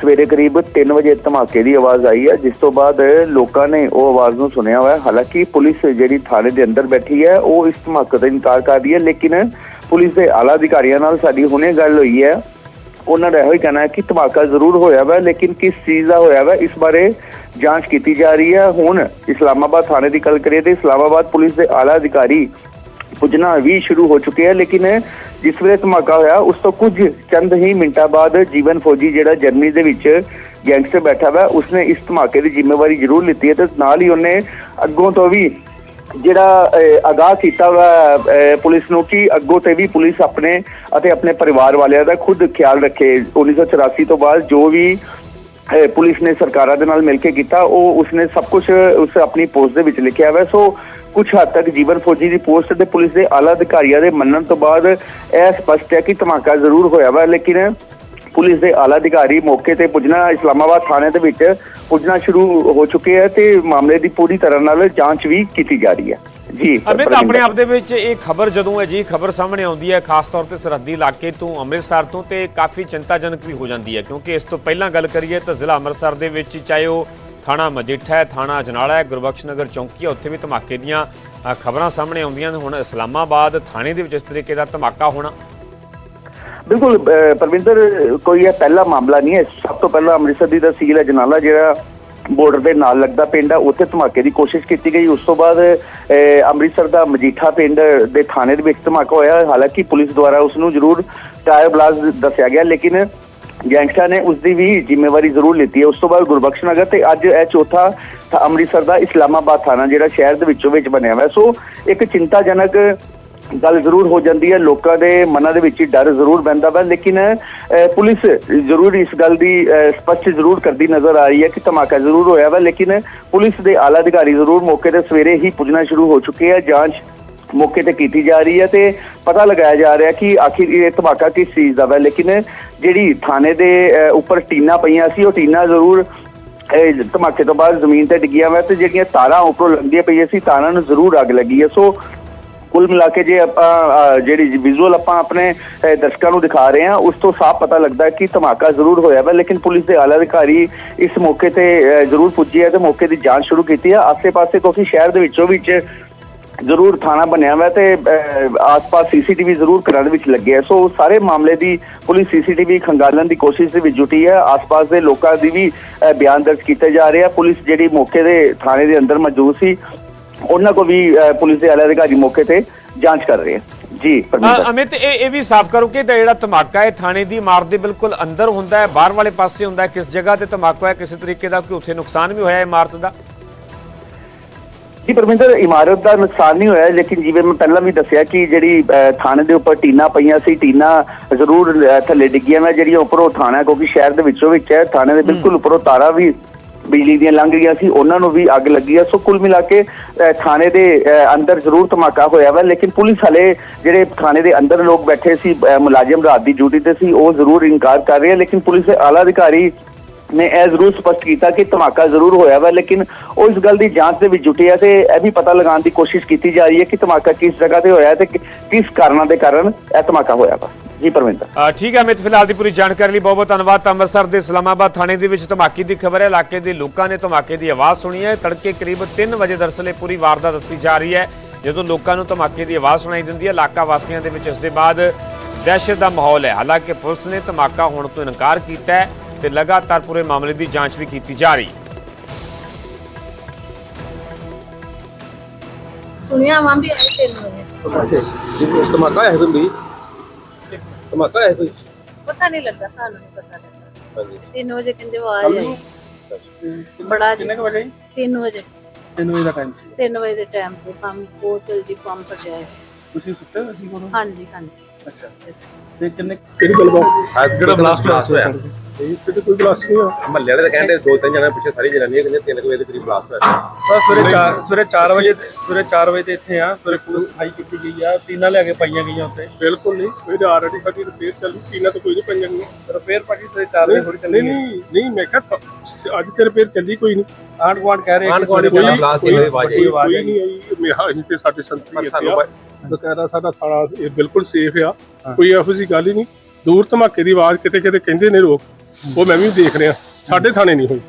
ਸਵੇਰੇ ਕਰੀਬ 3 ਵਜੇ ਧਮਾਕੇ ਦੀ ਆਵਾਜ਼ ਆਈ ਹੈ, ਜਿਸ ਤੋਂ ਬਾਅਦ ਲੋਕਾਂ ਨੇ ਉਹ ਆਵਾਜ਼ ਨੂੰ ਸੁਣਿਆ ਹੋਇਆ। ਹਾਲਾਂਕਿ ਪੁਲਿਸ ਜਿਹੜੀ ਥਾਣੇ ਦੇ ਅੰਦਰ ਬੈਠੀ ਹੈ, ਉਹ ਇਸ ਧਮਾਕੇ ਦਾ ਇਨਕਾਰ ਕਰ ਰਹੀ ਹੈ, ਲੇਕਿਨ ਪੁਲਿਸ ਦੇ ਆਲਾ ਅਧਿਕਾਰੀਆਂ ਨਾਲ ਸਾਡੀ ਹੁਣੇ ਗੱਲ ਹੋਈ ਹੈ। ਉਹਨਾਂ ਦਾ ਇਹੋ ਹੀ ਕਹਿਣਾ ਹੈ ਕਿ ਧਮਾਕਾ ਜ਼ਰੂਰ ਹੋਇਆ ਵਾ, ਲੇਕਿਨ ਕਿਸ ਚੀਜ਼ ਦਾ ਹੋਇਆ ਵਾ, ਇਸ ਬਾਰੇ ਜਾਂਚ ਕੀਤੀ ਜਾ ਰਹੀ ਹੈ। ਹੁਣ ਇਸਲਾਮਾਬਾਦ ਥਾਣੇ ਦੀ ਗੱਲ ਕਰੀਏ ਤੇ ਇਸਲਾਮਾਬਾਦ ਪੁਲਿਸ ਦੇ ਆਲਾ ਅਧਿਕਾਰੀ ਪੁੱਜਣਾ ਵੀ ਸ਼ੁਰੂ ਹੋ ਚੁੱਕੇ ਹੈ ਲੇਕਿਨ ਜਿਸ ਵੇਲੇ ਧਮਾਕਾ ਹੋਇਆ, ਉਸ ਤੋਂ ਕੁਝ ਚੰਦ ਹੀ ਮਿੰਟਾਂ ਬਾਅਦ ਜੀਵਨ ਫੌਜੀ ਜਿਹੜਾ ਜਰਮਨੀ ਦੇ ਵਿੱਚ ਗੈਂਗਸਟਰ ਬੈਠਾ ਵਾ, ਉਸਨੇ ਇਸ ਧਮਾਕੇ ਦੀ ਜ਼ਿੰਮੇਵਾਰੀ ਜ਼ਰੂਰ ਲਿੱਤੀ ਹੈ ਤੇ ਨਾਲ ਹੀ ਉਹਨੇ ਅੱਗੋਂ ਤੋਂ ਵੀ ਜਿਹੜਾ ਅਹ, ਅਗਾਹ ਕੀਤਾ ਵਾ ਪੁਲਿਸ ਨੂੰ ਕਿ ਅੱਗੋਂ ਤੇ ਵੀ ਪੁਲਿਸ ਆਪਣੇ ਅਤੇ ਆਪਣੇ ਪਰਿਵਾਰ ਵਾਲਿਆਂ ਦਾ ਖੁਦ ਖਿਆਲ ਰੱਖੇ। 1984 ਤੋਂ ਬਾਅਦ ਜੋ ਵੀ ਪੁਲਿਸ ਨੇ ਸਰਕਾਰਾਂ ਦੇ ਨਾਲ ਮਿਲ ਕੇ ਕੀਤਾ ਉਹ ਉਸਨੇ ਸਭ ਕੁਝ ਉਸ ਆਪਣੀ ਪੋਸਟ ਦੇ ਵਿੱਚ ਲਿਖਿਆ ਹੋਇਆ ਸੋ ਕੁਝ ਹੱਦ ਤੱਕ ਜੀਵਨ ਫੌਜੀ ਦੀ ਪੋਸਟ ਤੇ ਪੁਲਿਸ ਦੇ ਆਲਾ ਅਧਿਕਾਰੀਆਂ ਦੇ ਮੰਨਣ ਤੋਂ ਬਾਅਦ ਇਹ ਸਪਸ਼ਟ ਹੈ ਕਿ ਧਮਾਕਾ ਜ਼ਰੂਰ ਹੋਇਆ ਵਾ ਲੇਕਿਨ ਪੁਲਿਸ ਦੇ ਆਲਾ ਅਧਿਕਾਰੀ ਮੌਕੇ ਤੇ ਪੁੱਜਣਾ ਇਸਲਾਮਾਬਾਦ ਥਾਣੇ ਦੇ ਵਿੱਚ ਪੁੱਜਣਾ ਸ਼ੁਰੂ ਹੋ ਚੁੱਕੇ ਹੈ ਤੇ ਮਾਮਲੇ ਦੀ ਪੂਰੀ ਤਰ੍ਹਾਂ ਨਾਲ ਜਾਂਚ ਵੀ ਕੀਤੀ ਜਾ ਰਹੀ ਹੈ। ਜੀ ਅਮਿਤ ਆਪਣੇ ਆਪ ਦੇ ਵਿੱਚ ਇਹ ਖਬਰ ਜਦੋਂ ਹੈ ਜੀ ਖਬਰ ਸਾਹਮਣੇ ਆਉਂਦੀ ਹੈ ਖਾਸ ਤੌਰ ਤੇ ਸਰਹੱਦੀ ਇਲਾਕੇ ਤੋਂ ਅੰਮ੍ਰਿਤਸਰ ਤੋਂ ਤੇ ਕਾਫੀ ਚਿੰਤਾਜਨਕ ਵੀ ਹੋ ਜਾਂਦੀ ਹੈ ਕਿਉਂਕਿ ਇਸ ਤੋਂ ਪਹਿਲਾਂ ਗੱਲ ਕਰੀਏ ਤਾਂ ਜ਼ਿਲ੍ਹਾ ਅੰਮ੍ਰਿਤਸਰ ਦੇ ਵਿੱਚ ਚਾਹੇ ਉਹ ਥਾਣਾ ਮਜੀਠਾ ਹੈ ਥਾਣਾ ਅਜਨਾਲਾ ਹੈ ਗੁਰਬਖਸ਼ ਨਗਰ ਚੌਂਕੀ ਹੈ ਉੱਥੇ ਵੀ ਧਮਾਕੇ ਦੀਆਂ ਖਬਰਾਂ ਸਾਹਮਣੇ ਆਉਂਦੀਆਂ ਨੇ। ਹੁਣ ਇਸਲਾਮਾਬਾਦ ਥਾਣੇ ਦੇ ਵਿੱਚ ਇਸ ਤਰੀਕੇ ਦਾ ਧਮਾਕਾ ਹੋਣਾ ਬਿਲਕੁਲ ਪਰਵਿੰਦਰ, ਕੋਈ ਇਹ ਪਹਿਲਾ ਮਾਮਲਾ ਨਹੀਂ ਹੈ। ਸਭ ਤੋਂ ਪਹਿਲਾਂ ਅੰਮ੍ਰਿਤਸਰ ਦੀ ਤਹਿਸੀਲ ਹੈ ਜਨਾਲਾ, ਜਿਹੜਾ ਬਾਰਡਰ ਦੇ ਨਾਲ ਲੱਗਦਾ ਪਿੰਡ ਹੈ ਉੱਥੇ ਧਮਾਕੇ ਦੀ ਕੋਸ਼ਿਸ਼ ਕੀਤੀ ਗਈ। ਉਸ ਤੋਂ ਬਾਅਦ ਅੰਮ੍ਰਿਤਸਰ ਦਾ ਮਜੀਠਾ ਪਿੰਡ ਦੇ ਥਾਣੇ ਦੇ ਵਿੱਚ ਧਮਾਕਾ ਹੋਇਆ। ਹਾਲਾਂਕਿ ਪੁਲਿਸ ਦੁਆਰਾ ਉਸ ਨੂੰ ਜ਼ਰੂਰ ਟਾਇਰ ਬਲਾਸਟ ਦੱਸਿਆ ਗਿਆ, ਲੇਕਿਨ ਗੈਂਗਸਟਰ ਨੇ ਉਸ ਦੀ ਵੀ ਜ਼ਿੰਮੇਵਾਰੀ ਜ਼ਰੂਰ ਲਿੱਤੀ ਹੈ। ਉਸ ਤੋਂ ਬਾਅਦ ਗੁਰਬਖਸ਼ ਨਗਰ ਤੇ ਅੱਜ ਇਹ ਚੌਥਾ ਅੰਮ੍ਰਿਤਸਰ ਦਾ ਇਸਲਾਮਾਬਾਦ ਥਾਣਾ, ਜਿਹੜਾ ਸ਼ਹਿਰ ਦੇ ਵਿੱਚੋਂ ਵਿੱਚ ਬਣਿਆ ਹੋਇਆ ਸੋ, ਇੱਕ ਚਿੰਤਾਜਨਕ ਗੱਲ ਜ਼ਰੂਰ ਹੋ ਜਾਂਦੀ ਹੈ। ਲੋਕਾਂ ਦੇ ਮਨਾਂ ਦੇ ਵਿੱਚ ਡਰ ਜ਼ਰੂਰ ਬੈਂਦਾ ਵਾ। ਲੇਕਿਨ ਅਹ, ਪੁਲਿਸ ਜ਼ਰੂਰ ਇਸ ਗੱਲ ਦੀ ਅਹ, ਸਪਸ਼ਟ ਜ਼ਰੂਰ ਕਰਦੀ ਨਜ਼ਰ ਆ ਰਹੀ ਹੈ ਕਿ ਧਮਾਕਾ ਜ਼ਰੂਰ ਹੋਇਆ ਵਾ। ਲੇਕਿਨ ਪੁਲਿਸ ਦੇ ਆਲਾ ਅਧਿਕਾਰੀ ਜ਼ਰੂਰ ਮੌਕੇ ਤੇ ਸਵੇਰੇ ਹੀ ਪੁੱਜਣਾ ਸ਼ੁਰੂ ਹੋ ਚੁੱਕੇ ਆ। ਜਾਂਚ ਮੌਕੇ ਤੇ ਕੀਤੀ ਜਾ ਰਹੀ ਹੈ ਤੇ ਪਤਾ ਲਗਾਇਆ ਜਾ ਰਿਹਾ ਕਿ ਆਖਿਰ ਇਹ ਧਮਾਕਾ ਕਿਸ ਚੀਜ਼ ਦਾ ਵਾ। ਲੇਕਿਨ ਜਿਹੜੀ ਥਾਣੇ ਦੇ ਅਹ, ਉੱਪਰ ਟੀਨਾ ਪਈਆਂ ਸੀ ਉਹ ਟੀਨਾ ਜ਼ਰੂਰ ਇਹ ਧਮਾਕੇ ਤੋਂ ਬਾਅਦ ਜ਼ਮੀਨ ਤੇ ਡਿੱਗੀਆਂ ਵਾ ਤੇ ਜਿਹੜੀਆਂ ਤਾਰਾਂ ਉੱਪਰੋਂ ਲੰਘਦੀਆਂ ਪਈਆਂ ਸੀ ਤਾਰਾਂ ਨੂੰ ਜ਼ਰੂਰ ਅੱਗ ਲੱਗੀ ਹੈ। ਸੋ ਕੁੱਲ ਮਿਲਾ ਕੇ ਜੇ ਆਪਾਂ ਜਿਹੜੀ ਵਿਜ਼ੂਅਲ ਆਪਾਂ ਆਪਣੇ ਦਰਸ਼ਕਾਂ ਨੂੰ ਦਿਖਾ ਰਹੇ ਹਾਂ ਉਸ ਤੋਂ ਸਾਫ਼ ਪਤਾ ਲੱਗਦਾ ਕਿ ਧਮਾਕਾ ਜ਼ਰੂਰ ਹੋਇਆ ਵਾ ਲੇਕਿਨ ਪੁਲਿਸ ਦੇ ਆਲਾ ਅਧਿਕਾਰੀ ਇਸ ਮੌਕੇ ਤੇ ਅਹ, ਜ਼ਰੂਰ ਪੁੱਜੇ ਹੈ ਤੇ ਮੌਕੇ ਦੀ ਜਾਂਚ ਸ਼ੁਰੂ ਕੀਤੀ ਹੈ। ਆਸੇ-ਪਾਸੇ ਕਿਉਂਕਿ ਸ਼ਹਿਰ ਦੇ ਵਿੱਚੋਂ ਵਿੱਚ ਜ਼ਰੂਰ ਥਾਣਾ ਬਣਿਆ ਹੋਇਆ ਤੇ ਅਹ, ਆਸ-ਪਾਸ ਸੀਸੀਟੀਵੀ ਜ਼ਰੂਰ ਘਰਾਂ ਦੇ ਵਿੱਚ ਲੱਗੇ ਹੈ ਸੋ ਸਾਰੇ ਮਾਮਲੇ ਦੀ ਪੁਲਿਸ ਸੀਸੀਟੀਵੀ ਖੰਗਾਲਣ ਦੀ ਕੋਸ਼ਿਸ਼ ਦੇ ਵਿੱਚ ਜੁਟੀ ਹੈ। ਆਸ-ਪਾਸ ਦੇ ਲੋਕਾਂ ਦੀ ਵੀ ਅਹ, ਬਿਆਨ ਦਰਜ ਕੀਤੇ ਜਾ ਰਹੇ ਆ। ਪੁਲਿਸ ਜਿਹੜੀ ਮੌਕੇ ਦੇ ਥਾਣੇ ਦੇ ਅੰਦਰ ਮੌਜੂਦ ਸੀ ਉਹਨਾਂ ਕੋ ਵੀ ਪੁਲਿਸ ਦੇ ਆਲਾ ਅਧਿਕਾਰੀ ਮੌਕੇ ਤੇ ਜਾਂਚ ਕਰ ਰਹੇ ਆ। ਜੀ ਅਮਿਤ ਇਹ ਇਹ ਵੀ ਸਾਫ਼ ਕਰੋ ਕਿ ਜਿਹੜਾ ਧਮਾਕਾ ਹੈ ਥਾਣੇ ਦੀ ਇਮਾਰਤ ਦੇ ਬਿਲਕੁਲ ਅੰਦਰ ਹੁੰਦਾ ਹੈ ਬਾਹਰ ਵਾਲੇ ਪਾਸੇ ਹੁੰਦਾ ਹੈ ਕਿਸ ਜਗ੍ਹਾ ਤੇ ਧਮਾਕਾ ਹੈ ਕਿਸੇ ਤਰੀਕੇ ਦਾ ਕੋਈ ਉੱਥੇ ਨੁਕਸਾਨ ਵੀ ਹੋਇਆ ਹੈ ਇਮਾਰਤ ਦਾ? ਜੀ ਪਰਮਿੰਦਰ ਇਮਾਰਤ ਦਾ ਨੁਕਸਾਨ ਨਹੀਂ ਹੋਇਆ ਲੇਕਿਨ ਜਿਵੇਂ ਮੈਂ ਪਹਿਲਾਂ ਵੀ ਦੱਸਿਆ ਕਿ ਜਿਹੜੀ ਥਾਣੇ ਦੇ ਉੱਪਰ ਟੀਨਾ ਪਈਆਂ ਸੀ ਟੀਨਾ ਜ਼ਰੂਰ ਥੱਲੇ ਡਿੱਗੀਆਂ ਮੈਂ ਜਿਹੜੀਆਂ ਉੱਪਰੋਂ ਥਾਣਾ ਹੈ, ਕਿਉਂਕਿ ਸ਼ਹਿਰ ਦੇ ਵਿੱਚੋਂ ਵਿੱਚ ਹੈ ਥਾਣੇ ਦੇ ਬਿਲਕੁਲ ਉੱਪਰੋਂ ਤਾਰਾਂ ਵੀ ਬਿਜਲੀ ਦੀਆਂ ਲੰਘ ਗਈਆਂ ਸੀ ਉਹਨਾਂ ਨੂੰ ਵੀ ਅੱਗ ਲੱਗੀ ਹੈ ਸੋ ਕੁੱਲ ਮਿਲਾ ਕੇ ਅਹ, ਥਾਣੇ ਦੇ ਅਹ, ਅੰਦਰ ਜ਼ਰੂਰ ਧਮਾਕਾ ਹੋਇਆ ਵਾ ਲੇਕਿਨ ਪੁਲਿਸ ਹਲੇ ਜਿਹੜੇ ਥਾਣੇ ਦੇ ਅੰਦਰ ਲੋਕ ਬੈਠੇ ਸੀ ਅਹ, ਮੁਲਾਜ਼ਮ ਰਾਤ ਦੀ ਡਿਊਟੀ ਤੇ ਸੀ ਉਹ ਜ਼ਰੂਰ ਇਨਕਾਰ ਕਰ ਰਹੇ ਆ ਲੇਕਿਨ ਪੁਲਿਸ ਦੇ ਆਲਾ ਅਧਿਕਾਰੀ ਨੇ ਇਹ ਜ਼ਰੂਰ ਸਪਸ਼ਟ ਕੀਤਾ ਕਿ ਧਮਾਕਾ ਜ਼ਰੂਰ ਹੋਇਆ ਵਾ, ਲੇਕਿਨ ਉਹ ਇਸ ਗੱਲ ਦੀ ਜਾਂਚ ਦੇ ਵਿੱਚ ਜੁਟੇ ਆ ਤੇ ਇਹ ਵੀ ਪਤਾ ਲਗਾਉਣ ਦੀ ਕੋਸ਼ਿਸ਼ ਕੀਤੀ ਜਾ ਰਹੀ ਹੈ ਕਿ ਧਮਾਕਾ ਕਿਸ ਜਗ੍ਹਾ ਤੇ ਹੋਇਆ ਤੇ ਕਿਸ ਕਾਰਨਾਂ ਦੇ ਕਾਰਨ ਇਹ ਧਮਾਕਾ ਹੋਇਆ ਵਾ। ਜੀ ਪਰਵਿੰਦਰ ਠੀਕ ਹੈ ਅਮਿਤ, ਫਿਲਹਾਲ ਦੀ ਪੂਰੀ ਜਾਣਕਾਰੀ ਲਈ ਬਹੁਤ ਬਹੁਤ ਧੰਨਵਾਦ ਅੰਮ੍ਰਿਤਸਰ ਦੇ ਇਸਲਾਮਾਬਾਦ ਥਾਣੇ ਦੇ ਵਿੱਚ ਧਮਾਕੇ ਦੀ ਖਬਰ ਹੈ। ਇਲਾਕੇ ਦੇ ਲੋਕਾਂ ਨੇ ਧਮਾਕੇ ਦੀ ਆਵਾਜ਼ ਸੁਣੀ ਹੈ। ਤੜਕੇ ਕਰੀਬ 3 ਵਜੇ ਦਰਸਲ ਇਹ ਪੂਰੀ ਵਾਰਦਾਤ ਦੱਸੀ ਜਾ ਰਹੀ ਹੈ। ਜਦੋਂ ਲੋਕਾਂ ਨੂੰ ਧਮਾਕੇ ਦੀ ਆਵਾਜ਼ ਸੁਣਾਈ ਦਿੰਦੀ ਹੈ, ਇਲਾਕਾ ਵਾਸੀਆਂ ਦੇ ਵਿੱਚ ਇਸ ਦੇ ਬਾਅਦ ਦਹਿਸ਼ਤ ਦਾ ਮਾਹੌਲ ਹੈ। ਹਾਲਾਂਕਿ ਪੁਲਿਸ ਨੇ ਧਮਾਕਾ ਹੋਣ ਤੋਂ ਇਨਕਾਰ ਕੀਤਾ ਹੈ। ਤੇ ਲਗਾਤਾਰ ਪੂਰੇ ਮਾਮਲੇ ਦੀ ਜਾਂਚ ਵੀ ਕੀਤੀ ਜਾ ਰਹੀ। ਹੈ ਸੁਣਿਆ ਵਾਂ ਵੀ ਆਏ ਤਿੰਨ ਵਜੇ ਅੱਛਾ ਜੀ। ਧਮਾਕਾ ਹੈ ਕੋਈ ਵੀ? ਧਮਾਕਾ ਹੈ ਕੋਈ? ਪਤਾ ਨਹੀਂ ਲੱਗਾ ਸਾਨੂੰ ਨਹੀਂ ਪਤਾ ਲੱਗਾ। ਹਾਂਜੀ। 3 ਵਜੇ ਕਹਿੰਦੇ ਆਵਾਜ਼ ਆਈ ਬੜਾ ਕਿੰਨੇ ਵਜੇ? 3 ਵਜੇ। 3 ਵਜੇ ਦਾ ਟਾਈਮ ਸੀ। 3 ਵਜੇ ਦੇ ਟਾਈਮ ਤੇ ਪੰਪ ਬਹੁਤ ਜਲਦੀ ਪੰਪ ਪਟਿਆ ਹੈ। ਤੁਸੀਂ ਸੁੱਤੇ ਹੋਏ ਸੀ ਕੋਲ ਹਾਂਜੀ ਹਾਂਜੀ। ਅੱਛਾ। Yes। ਤੇ ਕਿੰਨੇ ਕਿਹੜੀ ਗੱਲ ਬਾਤ ਜਿਹੜਾ ਬਲਾਸਟ ਹੋਇਆ? ਇਹ ਤੇ ਕੋਈ ਬਲਾਸਟ ਨਹੀਂ ਹੋਇਆ। ਮਹੱਲੇ ਵਾਲੇ ਤਾਂ ਕਹਿੰਦੇ ਦੋ ਤਿੰਨ ਜਣੇ ਪਿੱਛੇ ਸਾਰੀ ਜਨਾਨੀਆਂ ਕਹਿੰਦੇ ਤਿੰਨ ਕੁ ਵਜੇ ਦੇ ਕਰੀਬ ਬਲਾਸਟ ਹੋਇਆ ਸਰ ਸਵੇਰੇ 4 ਸਵੇਰੇ 4 ਵਜੇ ਸਵੇਰੇ 4 ਵਜੇ ਤੇ ਇੱਥੇ ਆ ਸਵੇਰੇ ਪੁਲਿਸ ਹਾਈ ਕੀਤੀ ਗਈ ਆ ਟੀਨਾਂ ਲੈ ਕੇ ਪਾਈਆਂ ਗਈਆਂ ਉੱਤੇ ਬਿਲਕੁਲ ਨਹੀਂ ਇਹ ਆਲਰੇਡੀ ਸਾਡੀ ਰਿਪੇਅਰ ਚੱਲੀ ਚੀਨਾ ਤਾਂ ਕੋਈ ਨਹੀਂ ਪੰਜਣ ਨੂੰ ਰਿਪੇਅਰ ਪਾਰਟੀ ਸਵੇਰੇ 4 ਵਜੇ ਥੋੜੀ ਚੱਲੀ ਨਹੀਂ ਨਹੀਂ ਨਹੀਂ ਮੈਂ ਕਿਹਾ ਪ- ਅੱਜ ਤੇ ਰਿਪੇਅਰ ਚੱਲੀ ਕੋਈ ਨਹੀਂ। ਆਂਡ ਗਵਾਂਡ ਕਹਿ ਰਹੇ ਆਂਢ ਕਿ ਗੁਆਂਢ ਸਵੇਰੇ ਬੜਾ ਬਲਾਸਟ ਦੀ ਆਵਾਜ਼ ਆਈ। ਕੋਈ ਆਵਾਜ਼ ਕੋਈ ਆਈ। ਨਹੀਂ ਆਈ ਮੇਰਾ ਅਸੀਂ ਤੇ ਸਾਡੇ ਪਰ ਸੰਤਰੀ ਸਾਨੂੰ ਇੱਥੇ ਆ ਬਕਾਇਦਾ ਸਾਡਾ ਥਾਣਾ ਇਹ ਬਿਲਕੁਲ ਸੇਫ ਆ। ਕੋਈ ਇਹੋ ਜਿਹੀ ਗੱਲ ਹੀ ਨਹੀਂ। ਦੂਰ ਧਮਾਕੇ ਦੀ ਆਵਾਜ਼ ਕਿਤੇ ਕਿਤੇ ਕਹਿੰਦੇ ਨੇ ਲੋਕ। ਉਹ ਮੈਂ ਵੀ ਦੇਖ ਰਿਹਾ। ਸਾਡੇ ਥਾਣੇ ਨਹੀਂ ਹੋਈ।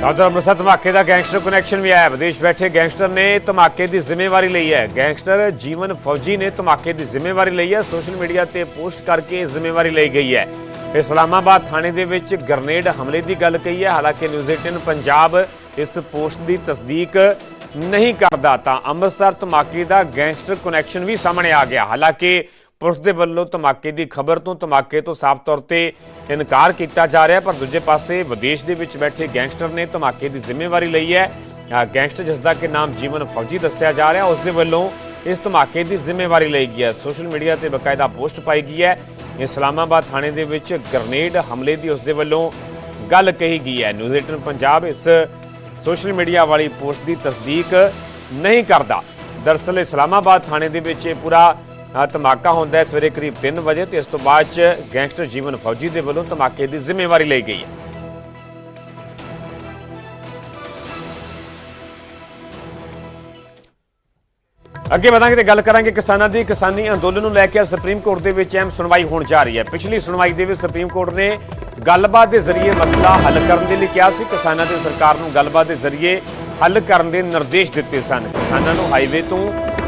ਸਾਦਰ ਅੰਮ੍ਰਿਤਸਰ ਧਮਾਕੇ ਦਾ ਗੈਂਗਸਟਰ ਕਨੈਕਸ਼ਨ ਵੀ ਆਇਆ। ਵਿਦੇਸ਼ ਬੈਠੇ ਗੈਂਗਸਟਰ ਨੇ ਧਮਾਕੇ ਦੀ ਜ਼ਿੰਮੇਵਾਰੀ ਲਈ ਹੈ। ਗੈਂਗਸਟਰ ਜੀਵਨ ਫੌਜੀ ਨੇ ਧਮਾਕੇ ਦੀ ਜ਼ਿੰਮੇਵਾਰੀ ਲਈ ਹੈ। ਸੋਸ਼ਲ ਮੀਡੀਆ ਤੇ ਪੋਸਟ ਕਰਕੇ ਇਹ ਜ਼ਿੰਮੇਵਾਰੀ ਲਈ ਗਈ ਹੈ। ਇਸਲਾਮਾਬਾਦ ਥਾਣੇ ਦੇ ਵਿੱਚ ਗ੍ਰਨੇਡ ਹਮਲੇ ਦੀ ਗੱਲ ਕਹੀ ਹੈ। ਹਾਲਾਂਕਿ ਨਿਊਜ਼ 18 ਪੰਜਾਬ ਇਸ ਪੋਸਟ ਦੀ ਤਸਦੀਕ ਨਹੀਂ ਕਰਦਾ, ਤਾਂ ਅੰਮ੍ਰਿਤਸਰ ਧਮਾਕੇ ਦਾ ਗੈਂਗਸਟਰ ਕਨੈਕਸ਼ਨ ਵੀ ਸਾਹਮਣੇ ਆ ਗਿਆ। ਹਾਲਾਂਕਿ ਪੁਲਿਸ ਦੇ ਵੱਲੋਂ ਧਮਾਕੇ ਦੀ ਖਬਰ ਤੋਂ ਧਮਾਕੇ ਤੋਂ ਸਾਫ਼ ਤੌਰ ਤੇ ਇਨਕਾਰ ਕੀਤਾ ਜਾ ਰਿਹਾ, ਪਰ ਦੂਜੇ ਪਾਸੇ ਵਿਦੇਸ਼ ਦੇ ਵਿੱਚ ਬੈਠੇ ਗੈਂਗਸਟਰ ਨੇ ਧਮਾਕੇ ਦੀ ਜ਼ਿੰਮੇਵਾਰੀ ਲਈ ਹੈ। ਗੈਂਗਸਟਰ ਜਿਸ ਦਾ ਕਿ ਨਾਮ ਜੀਵਨ ਫੌਜੀ ਦੱਸਿਆ ਜਾ ਰਿਹਾ, ਉਸ ਦੇ ਵੱਲੋਂ ਇਸ ਧਮਾਕੇ ਦੀ ਜ਼ਿੰਮੇਵਾਰੀ ਲਈ ਗਈ ਹੈ। ਸੋਸ਼ਲ ਮੀਡੀਆ ਤੇ ਬਕਾਇਦਾ ਪੋਸਟ ਪਾਈ ਗਈ ਹੈ। ਇਸਲਾਮਾਬਾਦ ਥਾਣੇ ਦੇ ਵਿੱਚ ਗ੍ਰਨੇਡ ਹਮਲੇ ਦੀ ਉਸ ਦੇ ਵੱਲੋਂ ਗੱਲ ਕਹੀ ਗਈ ਹੈ। ਨਿਊਜ਼ 18 ਪੰਜਾਬ ਇਸ ਸੋਸ਼ਲ ਮੀਡੀਆ ਵਾਲੀ ਪੋਸਟ ਦੀ ਤਸਦੀਕ ਨਹੀਂ ਕਰਦਾ। ਦਰਅਸਲ, ਇਸਲਾਮਾਬਾਦ ਥਾਣੇ ਦੇ ਵਿੱਚ ਇਹ ਪੂਰਾ ਧਮਾਕਾ ਹੁੰਦਾ ਹੈ ਸਵੇਰੇ ਕਰੀਬ 3 ਵਜੇ ਤੇ ਇਸ ਤੋਂ ਬਾਅਦ ਚ ਗੈਂਗਸਟਰ ਜੀਵਨ ਫੌਜੀ ਦੇ ਵੱਲੋਂ ਧਮਾਕੇ ਦੀ ਜ਼ਿੰਮੇਵਾਰੀ ਲਈ ਗਈ ਹੈ। ਅੱਗੇ ਵਧਾਂਗੇ ਤੇ ਗੱਲ ਕਰਾਂਗੇ ਕਿਸਾਨਾਂ ਦੀ। ਕਿਸਾਨੀ ਅੰਦੋਲਨ ਨੂੰ ਲੈ ਕੇ ਸੁਪਰੀਮ ਕੋਰਟ ਦੇ ਵਿੱਚ ਅਹਿਮ ਸੁਣਵਾਈ ਹੋਣ ਜਾ ਰਹੀ ਹੈ। ਪਿਛਲੀ ਸੁਣਵਾਈ ਦੇ ਵਿੱਚ ਸੁਪਰੀਮ ਕੋਰਟ ਨੇ ਗੱਲਬਾਤ ਦੇ ਜ਼ਰੀਏ ਮਸਲਾ ਹੱਲ ਕਰਨ ਦੇ ਲਈ ਕਿਹਾ ਸੀ। ਕਿਸਾਨਾਂ ਤੇ ਸਰਕਾਰ ਨੂੰ ਗੱਲਬਾਤ ਦੇ ਜ਼ਰੀਏ ਹੱਲ ਕਰਨ ਦੇ ਨਿਰਦੇਸ਼ ਦਿੱਤੇ ਸਨ। ਕਿਸਾਨਾਂ ਨੂੰ ਹਾਈਵੇ ਤੋਂ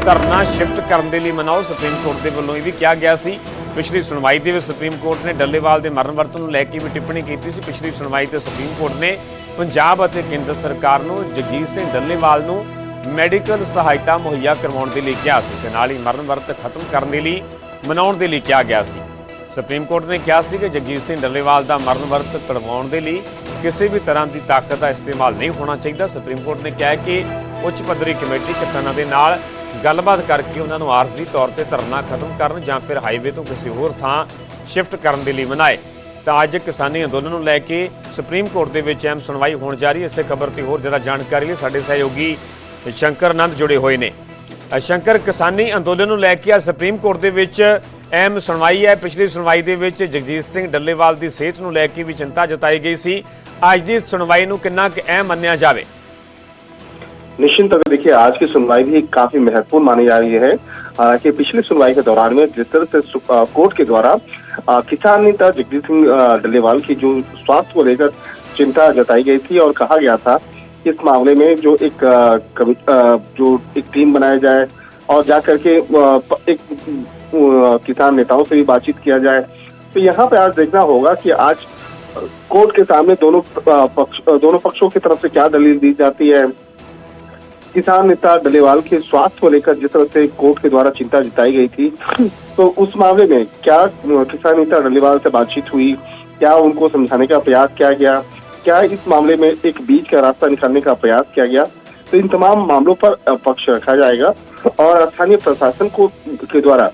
ਧਰਨਾ ਸ਼ਿਫਟ ਕਰਨ ਦੇ ਲਈ ਮਨਾਓ। ਸੁਪਰੀਮ ਕੋਰਟ ਦੇ ਵੱਲੋਂ ਇਹ ਵੀ ਕਿਹਾ ਗਿਆ ਸੀ, ਪਿਛਲੀ ਸੁਣਵਾਈ ਦੇ ਵਿੱਚ ਸੁਪਰੀਮ ਕੋਰਟ ਨੇ ਡੱਲੇਵਾਲ ਦੇ ਮਰਨ ਵਰਤ ਨੂੰ ਲੈ ਕੇ ਵੀ ਟਿੱਪਣੀ ਕੀਤੀ ਸੀ। ਪਿਛਲੀ ਸੁਣਵਾਈ ਤੇ ਸੁਪਰੀਮ ਕੋਰਟ ਨੇ ਪੰਜਾਬ ਅਤੇ ਕੇਂਦਰ ਸਰਕਾਰ ਨੂੰ ਜਗਜੀਤ ਸਿੰਘ ਡੱਲੇਵਾਲ ਨੂੰ ਮੈਡੀਕਲ ਸਹਾਇਤਾ ਮੁਹੱਈਆ ਕਰਵਾਉਣ ਦੇ ਲਈ ਕਿਹਾ ਸੀ ਤੇ ਨਾਲ ਹੀ ਮਰਨ ਵਰਤ ਖਤਮ ਕਰਨ ਦੇ ਲਈ ਮਨਾਉਣ ਦੇ ਲਈ ਕਿਹਾ ਗਿਆ ਸੀ। ਸੁਪਰੀਮ ਕੋਰਟ ਨੇ ਕਿਹਾ ਸੀ ਕਿ ਜਗਜੀਤ ਸਿੰਘ ਡੱਲੇਵਾਲ ਦਾ ਮਰਨ ਵਰਤ ਕਰਵਾਉਣ ਦੇ ਲਈ ਕਿਸੇ ਵੀ ਤਰ੍ਹਾਂ ਦੀ ਤਾਕਤ ਦਾ ਇਸਤੇਮਾਲ ਨਹੀਂ ਹੋਣਾ ਚਾਹੀਦਾ। ਸੁਪਰੀਮ ਕੋਰਟ ਨੇ ਕਿਹਾ ਕਿ ਉੱਚ ਪੱਧਰੀ ਕਮੇਟੀ ਕਿਸਾਨਾਂ ਦੇ ਨਾਲ ਗੱਲਬਾਤ ਕਰਕੇ ਉਹਨਾਂ ਨੂੰ ਆਰਜ਼ੀ ਤੌਰ ਤੇ ਧਰਨਾ ਖਤਮ ਕਰਨ ਜਾਂ ਫਿਰ ਹਾਈਵੇ ਤੋਂ ਕਿਸੇ ਹੋਰ ਥਾਂ ਸ਼ਿਫਟ ਕਰਨ ਦੇ ਲਈ ਮਨਾਏ। ਤਾਂ ਅੱਜ ਕਿਸਾਨੀ ਅੰਦੋਲਨ ਨੂੰ ਲੈ ਕੇ ਸੁਪਰੀਮ ਕੋਰਟ ਦੇ ਵਿੱਚ ਅਹਿਮ ਸੁਣਵਾਈ ਹੋਣ ਜਾ ਰਹੀ ਹੈ। ਇਸੇ ਖਬਰ ਤੇ ਹੋਰ ਜ਼ਿਆਦਾ ਜਾਣਕਾਰੀ ਲਈ ਸਾਡੇ ਸਹਿਯੋਗੀ ਸ਼ੰਕਰ ਆਨੰਦ ਜੁੜੇ ਹੋਏ ਨੇ। ਸ਼ੰਕਰ, ਕਿਸਾਨੀ ਅੰਦੋਲਨ ਨੂੰ ਲੈ ਕੇ ਅੱਜ ਸੁਪਰੀਮ ਕੋਰਟ ਦੇ ਵਿੱਚ ਅਹਿਮ ਸੁਣਵਾਈ ਹੈ। ਪਿਛਲੀ ਸੁਣਵਾਈ ਦੇ ਵਿੱਚ ਜਗਜੀਤ ਸਿੰਘ ਡੱਲੇਵਾਲ ਦੀ ਸਿਹਤ ਨੂੰ ਲੈ ਕੇ ਵੀ ਚਿੰਤਾ ਜਤਾਈ ਗਈ ਸੀ। ਅੱਜ ਦੀ ਸੁਣਵਾਈ ਨੂੰ ਕਿੰਨਾ ਕੁ ਅਹਿਮ ਮੰਨਿਆ ਜਾਵੇ? निश्चिंत अगर देखिए आज की सुनवाई भी काफ़ी महत्वपूर्ण मानी जा रही है। आ, कि पिछली सुनवाई के दौरान में जिस तरह से कोर्ट के द्वारा किसान नेता जगदीप सिंह डल्लेवाल की जो स्वास्थ्य को लेकर चिंता जताई गई थी और कहा गया था कि इस मामले में जो एक जो एक टीम बनाया जाए और जा करके एक किसान नेताओं से भी बातचीत किया जाए। तो यहाँ पे आज देखना होगा कि आज कोर्ट के सामने दोनों पक्ष दोनों पक्षों की तरफ़ से क्या दलील दी जाती है। किसान नेता डलेवाल के स्वास्थ्य को लेकर जिस तरह से कोर्ट के द्वारा चिंता जताई गई थी तो उस मामले में क्या किसान नेता डलेवाल से बातचीत हुई? क्या उनको समझाने का प्रयास किया गया? क्या इस मामले में एक बीच का रास्ता निकालने का प्रयास किया गया? तो इन तमाम मामलों पर पक्ष रखा जाएगा और स्थानीय प्रशासन को के द्वारा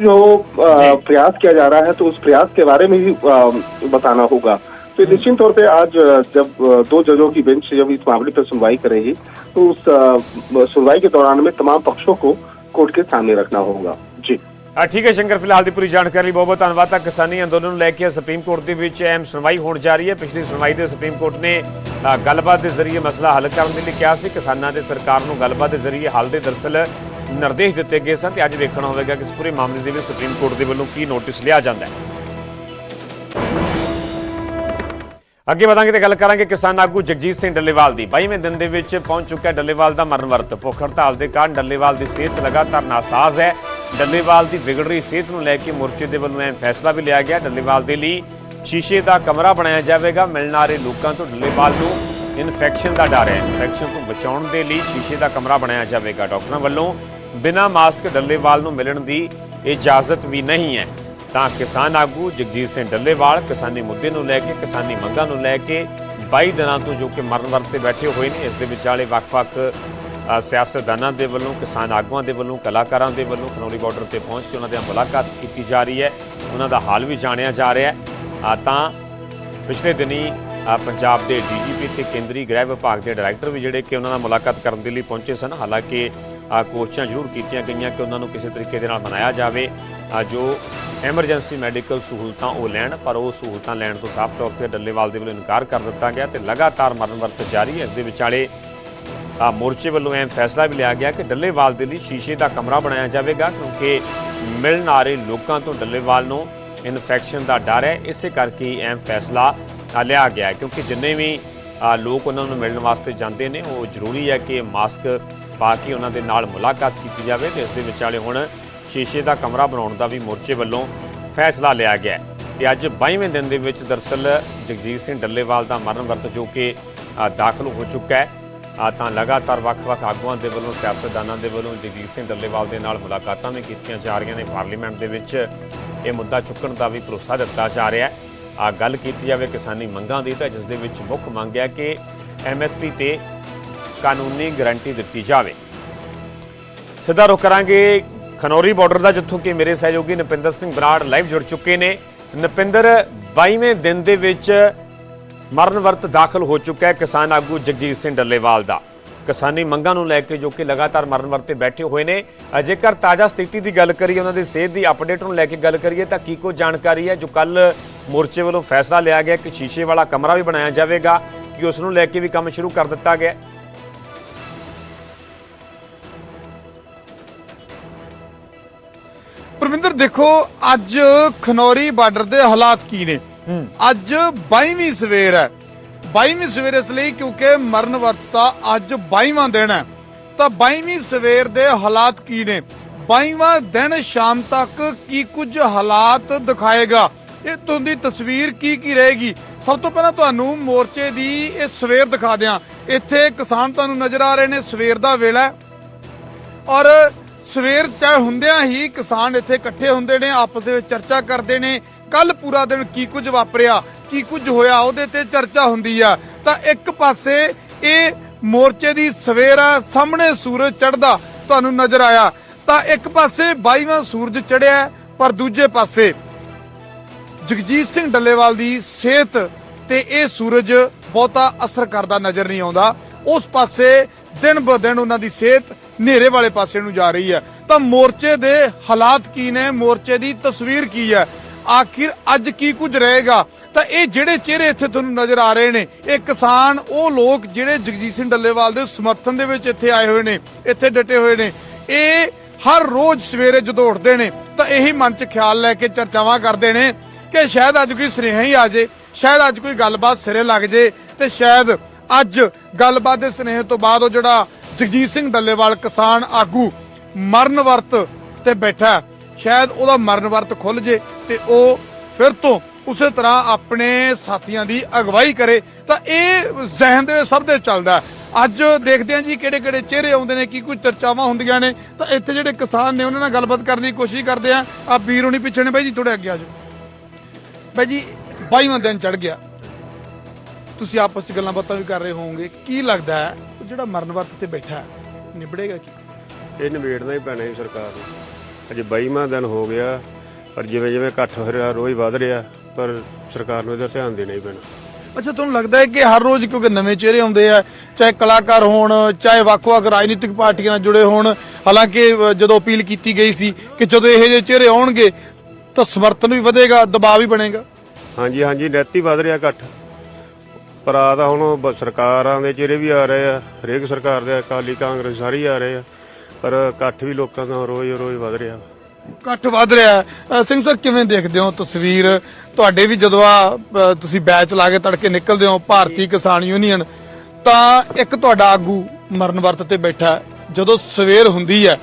जो प्रयास किया जा रहा है तो उस प्रयास के बारे में भी बताना होगा। तो निश्चित तौर पे आज अ, जब अ, दो जजों की बेंच जब इस मामले पर सुनवाई करेगी तो उस अ, सुनवाई के दौरान में तमाम पक्षों को कोर्ट के सामने रखना होगा जी ਅ, ਠੀਕ ਹੈ ਸ਼ੰਕਰ ਫਿਲਹਾਲ ਦੀ ਪੂਰੀ ਜਾਣਕਾਰੀ ਲਈ ਬਹੁਤ ਬਹੁਤ ਧੰਨਵਾਦ ਤਾਂ ਕਿਸਾਨੀ ਅੰਦੋਲਨ ਨੂੰ ਲੈ ਕੇ ਸੁਪਰੀਮ ਕੋਰਟ ਦੇ ਵਿੱਚ ਅਹਿਮ ਸੁਣਵਾਈ ਹੋਣ ਜਾ ਰਹੀ ਹੈ ਪਿਛਲੀ ਸੁਣਵਾਈ ਦੇ ਸੁਪਰੀਮ ਕੋਰਟ ਨੇ ਅ, ਗੱਲਬਾਤ ਦੇ ਜ਼ਰੀਏ ਮਸਲਾ ਹੱਲ ਕਰਨ ਦੇ ਲਈ ਕਿਹਾ ਸੀ ਕਿਸਾਨਾਂ ਦੇ ਸਰਕਾਰ ਨੂੰ ਗੱਲਬਾਤ ਦੇ ਜ਼ਰੀਏ ਹੱਲ ਦੇ ਦਰਸਲ ਨਿਰਦੇਸ਼ ਦਿੱਤੇ ਗਏ ਸਨ ਤੇ ਅੱਜ ਵੇਖਣਾ ਹੋਵੇਗਾ ਕਿ ਇਸ ਪੂਰੇ ਮਾਮਲੇ ਦੇ ਵਿੱਚ ਸੁਪਰੀਮ ਕੋਰਟ ਦੇ ਵੱਲੋਂ ਕੀ ਨੋਟਿਸ ਲਿਆ ਜਾਂਦਾ ਹੈ ਅੱਗੇ ਵਧਾਂਗੇ ਤੇ ਗੱਲ ਕਰਾਂਗੇ ਕਿਸਾਨ ਆਗੂ ਜਗਜੀਤ ਸਿੰਘ ਡੱਲੇਵਾਲ ਦੀ। 22ਵੇਂ ਦਿਨ ਦੇ ਵਿੱਚ ਪਹੁੰਚ ਚੁੱਕਾ ਡੱਲੇਵਾਲ ਦਾ ਮਰਨ ਵਰਤ। ਭੁੱਖ ਹੜਤਾਲ ਦੇ ਕਾਰਨ ਡੱਲੇਵਾਲ ਦੀ ਸਿਹਤ ਲਗਾਤਾਰ ਨਾਸਾਜ਼ ਹੈ। ਡੱਲੇਵਾਲ ਦੀ ਵਿਗੜ ਰਹੀ ਸਿਹਤ ਨੂੰ ਲੈ ਕੇ ਮੋਰਚੇ ਦੇ ਵੱਲੋਂ ਇਹ ਫੈਸਲਾ ਵੀ ਲਿਆ ਗਿਆ। ਡੱਲੇਵਾਲ ਦੇ ਲਈ ਸ਼ੀਸ਼ੇ ਦਾ ਕਮਰਾ ਬਣਾਇਆ ਜਾਵੇਗਾ। ਮਿਲਣ ਆ ਰਹੇ ਲੋਕਾਂ ਤੋਂ ਡੱਲੇਵਾਲ ਨੂੰ ਇਨਫੈਕਸ਼ਨ ਦਾ ਡਰ ਹੈ। ਇਨਫੈਕਸ਼ਨ ਤੋਂ ਬਚਾਉਣ ਦੇ ਲਈ ਸ਼ੀਸ਼ੇ ਦਾ ਕਮਰਾ ਬਣਾਇਆ ਜਾਵੇਗਾ। ਡਾਕਟਰਾਂ ਵੱਲੋਂ ਬਿਨਾਂ ਮਾਸਕ ਡੱਲੇਵਾਲ ਨੂੰ ਮਿਲਣ ਦੀ ਇਜਾਜ਼ਤ ਵੀ ਨਹੀਂ ਹੈ। ਤਾਂ ਕਿਸਾਨ ਆਗੂ ਜਗਜੀਤ ਸਿੰਘ ਡੱਲੇਵਾਲ ਕਿਸਾਨੀ ਮੁੱਦੇ ਨੂੰ ਲੈ ਕੇ, ਕਿਸਾਨੀ ਮੰਗਾਂ ਨੂੰ ਲੈ ਕੇ 22 ਦਿਨਾਂ ਤੋਂ ਜੋ ਕਿ ਮਰਨ ਵਰਤ ਤੇ ਬੈਠੇ ਹੋਏ ਨੇ, ਇਸ ਦੇ ਵਿਚਾਲੇ ਵੱਖ-ਵੱਖ ਸਿਆਸਤਦਾਨਾਂ ਦੇ ਵੱਲੋਂ, ਕਿਸਾਨ ਆਗੂਆਂ ਦੇ ਵੱਲੋਂ, ਕਲਾਕਾਰਾਂ ਦੇ ਵੱਲੋਂ ਖਨੌਰੀ ਬਾਰਡਰ ਤੇ ਪਹੁੰਚ ਕੇ ਉਹਨਾਂ ਦੇ ਨਾਲ ਮੁਲਾਕਾਤ ਕੀਤੀ ਜਾ ਰਹੀ ਹੈ। ਉਹਨਾਂ ਦਾ ਹਾਲ ਵੀ ਜਾਣਿਆ ਜਾ ਰਿਹਾ ਹੈ। ਤਾਂ ਪਿਛਲੇ ਦਿਨੀ ਪੰਜਾਬ ਦੇ ਡੀਜੀਪੀ ਤੇ ਕੇਂਦਰੀ ਗ੍ਰਹਿ ਵਿਭਾਗ ਦੇ ਡਾਇਰੈਕਟਰ ਵੀ ਜਿਹੜੇ ਕਿ ਉਹਨਾਂ ਨਾਲ ਮੁਲਾਕਾਤ ਕਰਨ ਦੇ ਲਈ ਪਹੁੰਚੇ ਸਨ। ਹਾਲਾਂਕਿ ਕੋਸ਼ਿਸ਼ਾਂ ਜ਼ਰੂਰ ਕੀਤੀਆਂ ਗਈਆਂ ਕਿ ਉਹਨਾਂ ਨੂੰ ਕਿਸੇ ਤਰੀਕੇ ਦੇ ਨਾਲ ਮਨਾਇਆ ਜਾਵੇ। ਜੋ ਐਮਰਜੈਂਸੀ ਮੈਡੀਕਲ ਸਹੂਲਤਾਂ ਉਹ ਲੈਣ, ਪਰ ਉਹ ਸਹੂਲਤਾਂ ਲੈਣ ਤੋਂ ਸਾਫ਼ ਤੌਰ ਤੇ ਡੱਲੇਵਾਲ ਦੇ ਵੱਲੋਂ ਇਨਕਾਰ ਕਰ ਦਿੱਤਾ ਗਿਆ ਤੇ ਲਗਾਤਾਰ ਮਰਨ ਵਰਤ ਜਾਰੀ ਹੈ। ਇਸ ਦੇ ਵਿਚਾਲੇ ਆ ਮੋਰਚੇ ਵੱਲੋਂ ਇਹ ਫੈਸਲਾ ਵੀ ਲਿਆ ਗਿਆ ਕਿ ਡੱਲੇਵਾਲ ਦੇ ਲਈ ਸ਼ੀਸ਼ੇ ਦਾ ਕਮਰਾ ਬਣਾਇਆ ਜਾਵੇਗਾ, ਕਿਉਂਕਿ ਮਿਲਣ ਆ ਰਹੇ ਲੋਕਾਂ ਤੋਂ ਡੱਲੇਵਾਲ ਨੂੰ ਇਨਫੈਕਸ਼ਨ ਦਾ ਡਰ ਹੈ। ਇਸੇ ਕਰਕੇ ਹੀ ਇਹ ਫੈਸਲਾ ਲਿਆ ਗਿਆ ਹੈ, ਕਿਉਂਕਿ ਜਿੰਨੇ ਵੀ ਲੋਕ ਉਹਨਾਂ ਨੂੰ ਮਿਲਣ ਵਾਸਤੇ ਜਾਂਦੇ ਨੇ, ਉਹ ਜ਼ਰੂਰੀ ਹੈ ਕਿ ਮਾਸਕ ਪਾ ਕੇ ਉਹਨਾਂ ਦੇ ਨਾਲ ਮੁਲਾਕਾਤ ਕੀਤੀ ਜਾਵੇ ਤੇ ਇਸ ਦੇ ਵਿਚਾਲੇ ਹੁਣ ਸ਼ੀਸ਼ੇ ਦਾ ਕਮਰਾ ਬਣਾਉਣ ਦਾ ਵੀ ਮੋਰਚੇ ਵੱਲੋਂ ਫੈਸਲਾ ਲਿਆ ਗਿਆ ਹੈ। ਤੇ ਅੱਜ 22ਵੇਂ ਦਿਨ ਦੇ ਵਿੱਚ ਦਰਸਲ ਜਗਜੀਤ ਸਿੰਘ ਡੱਲੇਵਾਲ ਦਾ ਮਰਨ ਵਰਤ ਜੋ ਕਿ ਦਾਖਲ ਹੋ ਚੁੱਕਾ ਹੈ। ਆ ਤਾਂ ਲਗਾਤਾਰ ਵੱਖ-ਵੱਖ ਆਗੂਆਂ ਦੇ ਵੱਲੋਂ, ਸਿਆਸਤਦਾਨਾਂ ਦੇ ਵੱਲੋਂ ਜਗਜੀਤ ਸਿੰਘ ਡੱਲੇਵਾਲ ਦੇ ਨਾਲ ਮੁਲਾਕਾਤਾਂ ਵੀ ਕੀਤੀਆਂ ਜਾ ਰਹੀਆਂ ਨੇ। ਪਾਰਲੀਮੈਂਟ ਦੇ ਵਿੱਚ ਇਹ ਮੁੱਦਾ ਚੁੱਕਣ ਦਾ ਵੀ ਭਰੋਸਾ ਦਿੱਤਾ ਜਾ ਰਿਹਾ ਹੈ। ਆ ਗੱਲ ਕੀਤੀ ਜਾਵੇ ਕਿਸਾਨੀ ਮੰਗਾਂ ਦੀ ਤਾਂ ਜਿਸ ਦੇ ਵਿੱਚ ਮੁੱਖ ਮੰਗ ਹੈ ਕਿ ਐਮਐਸਪੀ ਤੇ ਕਾਨੂੰਨੀ ਗਾਰੰਟੀ ਦਿੱਤੀ ਜਾਵੇ। ਸਿੱਧਾ ਰੁਖ ਕਰਾਂਗੇ ਖਨੌਰੀ ਬਾਰਡਰ ਦਾ, ਜਿੱਥੋਂ ਕਿ ਮੇਰੇ ਸਹਿਯੋਗੀ ਨਪਿੰਦਰ ਸਿੰਘ ਬਰਾੜ ਲਾਈਵ ਜੁੜ ਚੁੱਕੇ ਨੇ। ਨਪਿੰਦਰ 22ਵੇਂ ਦਿਨ ਦੇ ਵਿੱਚ ਮਰਨ ਵਰਤ ਦਾਖਲ ਹੋ ਚੁੱਕਾ ਹੈ ਕਿਸਾਨ ਆਗੂ ਜਗਜੀਤ ਸਿੰਘ ਡੱਲੇਵਾਲ ਦਾ। ਕਿਸਾਨੀ ਮੰਗਾਂ ਨੂੰ ਲੈ ਕੇ ਜੋ ਕਿ ਲਗਾਤਾਰ ਮਰਨ ਵਰਤ ਤੇ ਬੈਠੇ ਹੋਏ ਨੇ। ਜੇਕਰ ਤਾਜ਼ਾ ਸਥਿਤੀ ਦੀ ਗੱਲ ਕਰੀਏ, ਉਹਨਾਂ ਦੀ ਸਿਹਤ ਦੀ ਅਪਡੇਟ ਨੂੰ ਲੈ ਕੇ ਗੱਲ ਕਰੀਏ, ਤਾਂ ਕੀ ਕੋ ਜਾਣਕਾਰੀ ਹੈ? ਜੋ ਕੱਲ ਮੋਰਚੇ ਵੱਲੋਂ ਫੈਸਲਾ ਲਿਆ ਗਿਆ ਕਿ ਸ਼ੀਸ਼ੇ ਵਾਲਾ ਕਮਰਾ ਵੀ ਬਣਾਇਆ ਜਾਵੇਗਾ, ਕਿ ਉਸ ਨੂੰ ਲੈ ਕੇ ਵੀ ਕੰਮ ਸ਼ੁਰੂ ਕਰ ਦਿੱਤਾ ਗਿਆ। ਹੈ? ਪਰਵਿੰਦਰ ਦੇਖੋ ਅੱਜ ਖਨੌਰੀ ਬਾਰਡਰ ਦੇ ਹਾਲਾਤ ਕੀ ਨੇ? ਅੱਜ 22ਵੀਂ ਸਵੇਰ ਹੈ। 22ਵੀਂ ਸਵੇਰ ਇਸ ਲਈ ਕਿਉਂਕਿ ਮਰਨ ਵਰਤਾ ਅੱਜ 22ਵਾਂ ਦਿਨ ਹੈ। ਤਾਂ 22ਵੀਂ ਸਵੇਰ ਦੇ ਹਾਲਾਤ ਕੀ ਨੇ? 22ਵਾਂ ਦਿਨ ਸ਼ਾਮ ਤੱਕ ਕੀ ਕੁਝ ਹਾਲਾਤ ਦਿਖਾਏਗਾ? ਇਹ ਤੁਹਾਡੀ ਤਸਵੀਰ ਕੀ ਕੀ ਰਹੇਗੀ? ਸਭ ਤੋਂ ਪਹਿਲਾਂ ਤੁਹਾਨੂੰ ਮੋਰਚੇ ਦੀ ਇਹ ਸਵੇਰ ਦਿਖਾ ਦਿਆਂ। ਇੱਥੇ ਕਿਸਾਨ ਤੁਹਾਨੂੰ ਨਜ਼ਰ ਆ ਰਹੇ ਨੇ ਸਵੇਰ ਦਾ ਵੇਲਾ ਔਰ ਸਵੇਰ ਚਾਹ ਹੁੰਦਿਆਂ ਹੀ ਕਿਸਾਨ ਇੱਥੇ ਇਕੱਠੇ ਹੁੰਦੇ ਨੇ, ਆਪਸ ਦੇ ਵਿੱਚ ਚਰਚਾ ਕਰਦੇ ਨੇ। ਕੱਲ ਪੂਰਾ ਦਿਨ ਕੀ ਕੁਝ ਵਾਪਰਿਆ, ਕੀ ਕੁਝ ਹੋਇਆ, ਉਹਦੇ ਤੇ ਚਰਚਾ ਹੁੰਦੀ ਆ। ਤਾਂ ਇੱਕ ਪਾਸੇ ਇਹ ਮੋਰਚੇ ਦੀ ਸਵੇਰ ਆ ਸਾਹਮਣੇ ਸੂਰਜ ਚੜ੍ਹਦਾ ਤੁਹਾਨੂੰ ਨਜ਼ਰ ਆਇਆ। ਤਾਂ ਇੱਕ ਪਾਸੇ 22ਵਾਂ ਸੂਰਜ ਚੜਿਆ ਪਰ ਦੂਜੇ ਪਾਸੇ ਜਗਜੀਤ ਸਿੰਘ ਡੱਲੇਵਾਲ ਦੀ ਸਿਹਤ ਤੇ ਇਹ ਸੂਰਜ ਬਹੁਤਾ ਅਸਰ ਕਰਦਾ ਨਜ਼ਰ ਨਹੀਂ ਆਉਂਦਾ। ਉਸ ਪਾਸੇ ਦਿਨ ਬ ਦਿਨ ਉਹਨਾਂ ਦੀ ਸਿਹਤ ਹਨੇਰੇ ਵਾਲੇ ਪਾਸੇ ਨੂੰ ਜਾ ਰਹੀ ਹੈ। ਤਾਂ ਮੋਰਚੇ ਦੇ ਹਾਲਾਤ ਕੀ ਨੇ? ਮੋਰਚੇ ਦੀ ਤਸਵੀਰ ਕੀ ਹੈ? ਆਖਿਰ ਅੱਜ ਕੀ ਕੁਝ ਰਹੇਗਾ? ਤਾਂ ਇਹ ਜਿਹੜੇ ਚਿਹਰੇ ਇੱਥੇ ਤੁਹਾਨੂੰ ਨਜ਼ਰ ਆ ਰਹੇ ਨੇ, ਇਹ ਕਿਸਾਨ, ਉਹ ਲੋਕ ਜਿਹੜੇ ਜਗਜੀਤ ਸਿੰਘ ਡੱਲੇਵਾਲ ਦੇ ਸਮਰਥਨ ਦੇ ਵਿੱਚ ਇੱਥੇ ਆਏ ਹੋਏ ਨੇ, ਇੱਥੇ ਡਟੇ ਹੋਏ ਨੇ, ਇਹ ਹਰ ਰੋਜ਼ ਸਵੇਰੇ ਜਦੋਂ ਉੱਠਦੇ ਨੇ, ਤਾਂ ਇਹੀ ਮਨ 'ਚ ਖਿਆਲ ਲੈ ਕੇ ਚਰਚਾਵਾਂ ਕਰਦੇ ਨੇ ਕਿ ਸ਼ਾਇਦ ਅੱਜ ਕੋਈ ਸੁਨੇਹਾ ਹੀ ਆ ਜੇ, ਸ਼ਾਇਦ ਅੱਜ ਕੋਈ ਗੱਲਬਾਤ ਸਿਰੇ ਲੱਗ ਜੇ, ਤੇ ਸ਼ਾਇਦ ਅੱਜ ਗੱਲਬਾਤ ਦੇ ਸੁਨੇਹੇ ਤੋਂ ਬਾਅਦ ਉਹ ਜਿਹੜਾ ਜਗਜੀਤ ਸਿੰਘ ਡੱਲੇਵਾਲ ਕਿਸਾਨ ਆਗੂ ਮਰਨ ਵਰਤ ਤੇ ਬੈਠਾ ਸ਼ਾਇਦ ਉਹਦਾ ਮਰਨ ਵਰਤ ਖੁੱਲ ਜੇ ਤੇ ਉਹ ਫਿਰ ਤੋਂ ਉਸੇ ਤਰ੍ਹਾਂ ਆਪਣੇ ਸਾਥੀਆਂ ਦੀ ਅਗਵਾਈ ਕਰੇ ਤਾਂ ਇਹ ਜ਼ਿਹਨ ਦੇ ਸਭ ਦੇ ਚੱਲਦਾ ਅੱਜ ਦੇਖਦੇ ਹਾਂ ਜੀ ਕਿਹੜੇ ਕਿਹੜੇ ਚਿਹਰੇ ਆਉਂਦੇ ਨੇ, ਕੀ ਕੁਝ ਚਰਚਾਵਾਂ ਹੁੰਦੀਆਂ ਨੇ। ਤਾਂ ਇੱਥੇ ਜਿਹੜੇ ਕਿਸਾਨ ਨੇ, ਉਹਨਾਂ ਨਾਲ ਗੱਲਬਾਤ ਕਰਨ ਦੀ ਕੋਸ਼ਿਸ਼ ਕਰਦੇ ਆ ਆ ਵੀਰ ਹੋਣੀ ਪਿੱਛੇ ਨੇ ਬਾਈ ਜੀ ਥੋੜੇ ਅੱਗੇ ਆ ਜਾਓ। ਬਾਈ ਜੀ 22ਵਾਂ ਦਿਨ ਚੜ ਗਿਆ। ਤੁਸੀਂ ਆਪਸ ਵਿੱਚ ਗੱਲਾਂ ਬਾਤਾਂ ਵੀ ਕਰ ਰਹੇ ਹੋਵੋਗੇ। ਕੀ ਲੱਗਦਾ ਹੈ ਜਿਹੜਾ ਮਰਨ ਵਰਤ ਤੇ ਬੈਠਾ ਹੈ ਨਿਬੜੇਗਾ ਕੀ? ਇਹ ਨਿਬੇੜਨਾ ਹੀ ਪੈਣਾ ਜੀ ਸਰਕਾਰ ਨੂੰ। ਅਜੇ 22ਵਾਂ ਦਿਨ ਹੋ ਗਿਆ ਪਰ ਜਿਵੇਂ ਜਿਵੇਂ ਇਕੱਠ ਹੋ ਰਿਹਾ ਰੋਜ਼ ਵੱਧ ਰਿਹਾ ਪਰ ਸਰਕਾਰ ਨੂੰ ਇਹਦਾ ਧਿਆਨ ਦੇਣਾ ਹੀ ਪੈਣਾ। ਅੱਛਾ ਤੁਹਾਨੂੰ ਲੱਗਦਾ ਹੈ ਕਿ ਹਰ ਰੋਜ਼ ਕਿਉਂਕਿ ਨਵੇਂ ਚਿਹਰੇ ਆਉਂਦੇ ਆ ਚਾਹੇ ਕਲਾਕਾਰ ਹੋਣ ਚਾਹੇ ਵੱਖ-ਵੱਖ ਰਾਜਨੀਤਿਕ ਪਾਰਟੀਆਂ ਨਾਲ ਜੁੜੇ ਹੋਣ ਹਾਲਾਂਕਿ ਜਦੋਂ ਅਪੀਲ ਕੀਤੀ ਗਈ ਸੀ ਕਿ ਜਦੋਂ ਇਹੋ ਜਿਹੇ ਚਿਹਰੇ ਆਉਣਗੇ ਤਾਂ ਸਮਰਥਨ ਵੀ ਵਧੇਗਾ ਦਬਾਅ ਵੀ ਬਣੇਗਾ। ਹਾਂਜੀ ਹਾਂਜੀ ਨਿੱਤ ਹੀ ਵੱਧ ਰਿਹਾ ਇਕੱਠ। ਪਰ ਆ ਹੁਣ ਬ- ਸਰਕਾਰਾਂ ਦੇ ਚਿਹਰੇ ਵੀ ਆ ਰਹੇ ਆ ਹਰੇਕ ਸਰਕਾਰ ਦੇ ਅਕਾਲੀ ਕਾਂਗਰਸ ਸਾਰੇ ਹੀ ਆ ਰਹੇ ਆ ਪਰ ਇਕੱਠ ਵੀ ਲੋਕਾਂ ਦਾ ਰੋਜ਼ ਰੋਜ਼ ਵੱਧ ਰਿਹਾ ਇਕੱਠ ਵੱਧ ਰਿਹਾ ਹੈ। ਅ, ਸਿੰਘ ਸਰ ਕਿਵੇਂ ਦੇਖਦੇ ਹੋ ਤਸਵੀਰ ਤੁਹਾਡੇ ਵੀ ਜਦੋਂ ਆ ਅ, ਤੁਸੀਂ ਬੈਚ ਲਾ ਕੇ ਤੜਕੇ ਨਿਕਲਦੇ ਹੋ ਭਾਰਤੀ ਕਿਸਾਨ ਯੂਨੀਅਨ ਤਾਂ ਇੱਕ ਤੁਹਾਡਾ ਆਗੂ ਮਰਨ ਵਰਤ ਤੇ ਬੈਠਾ ਹੈ। ਜਦੋਂ ਸਵੇਰ ਹੁੰਦੀ ਹੈ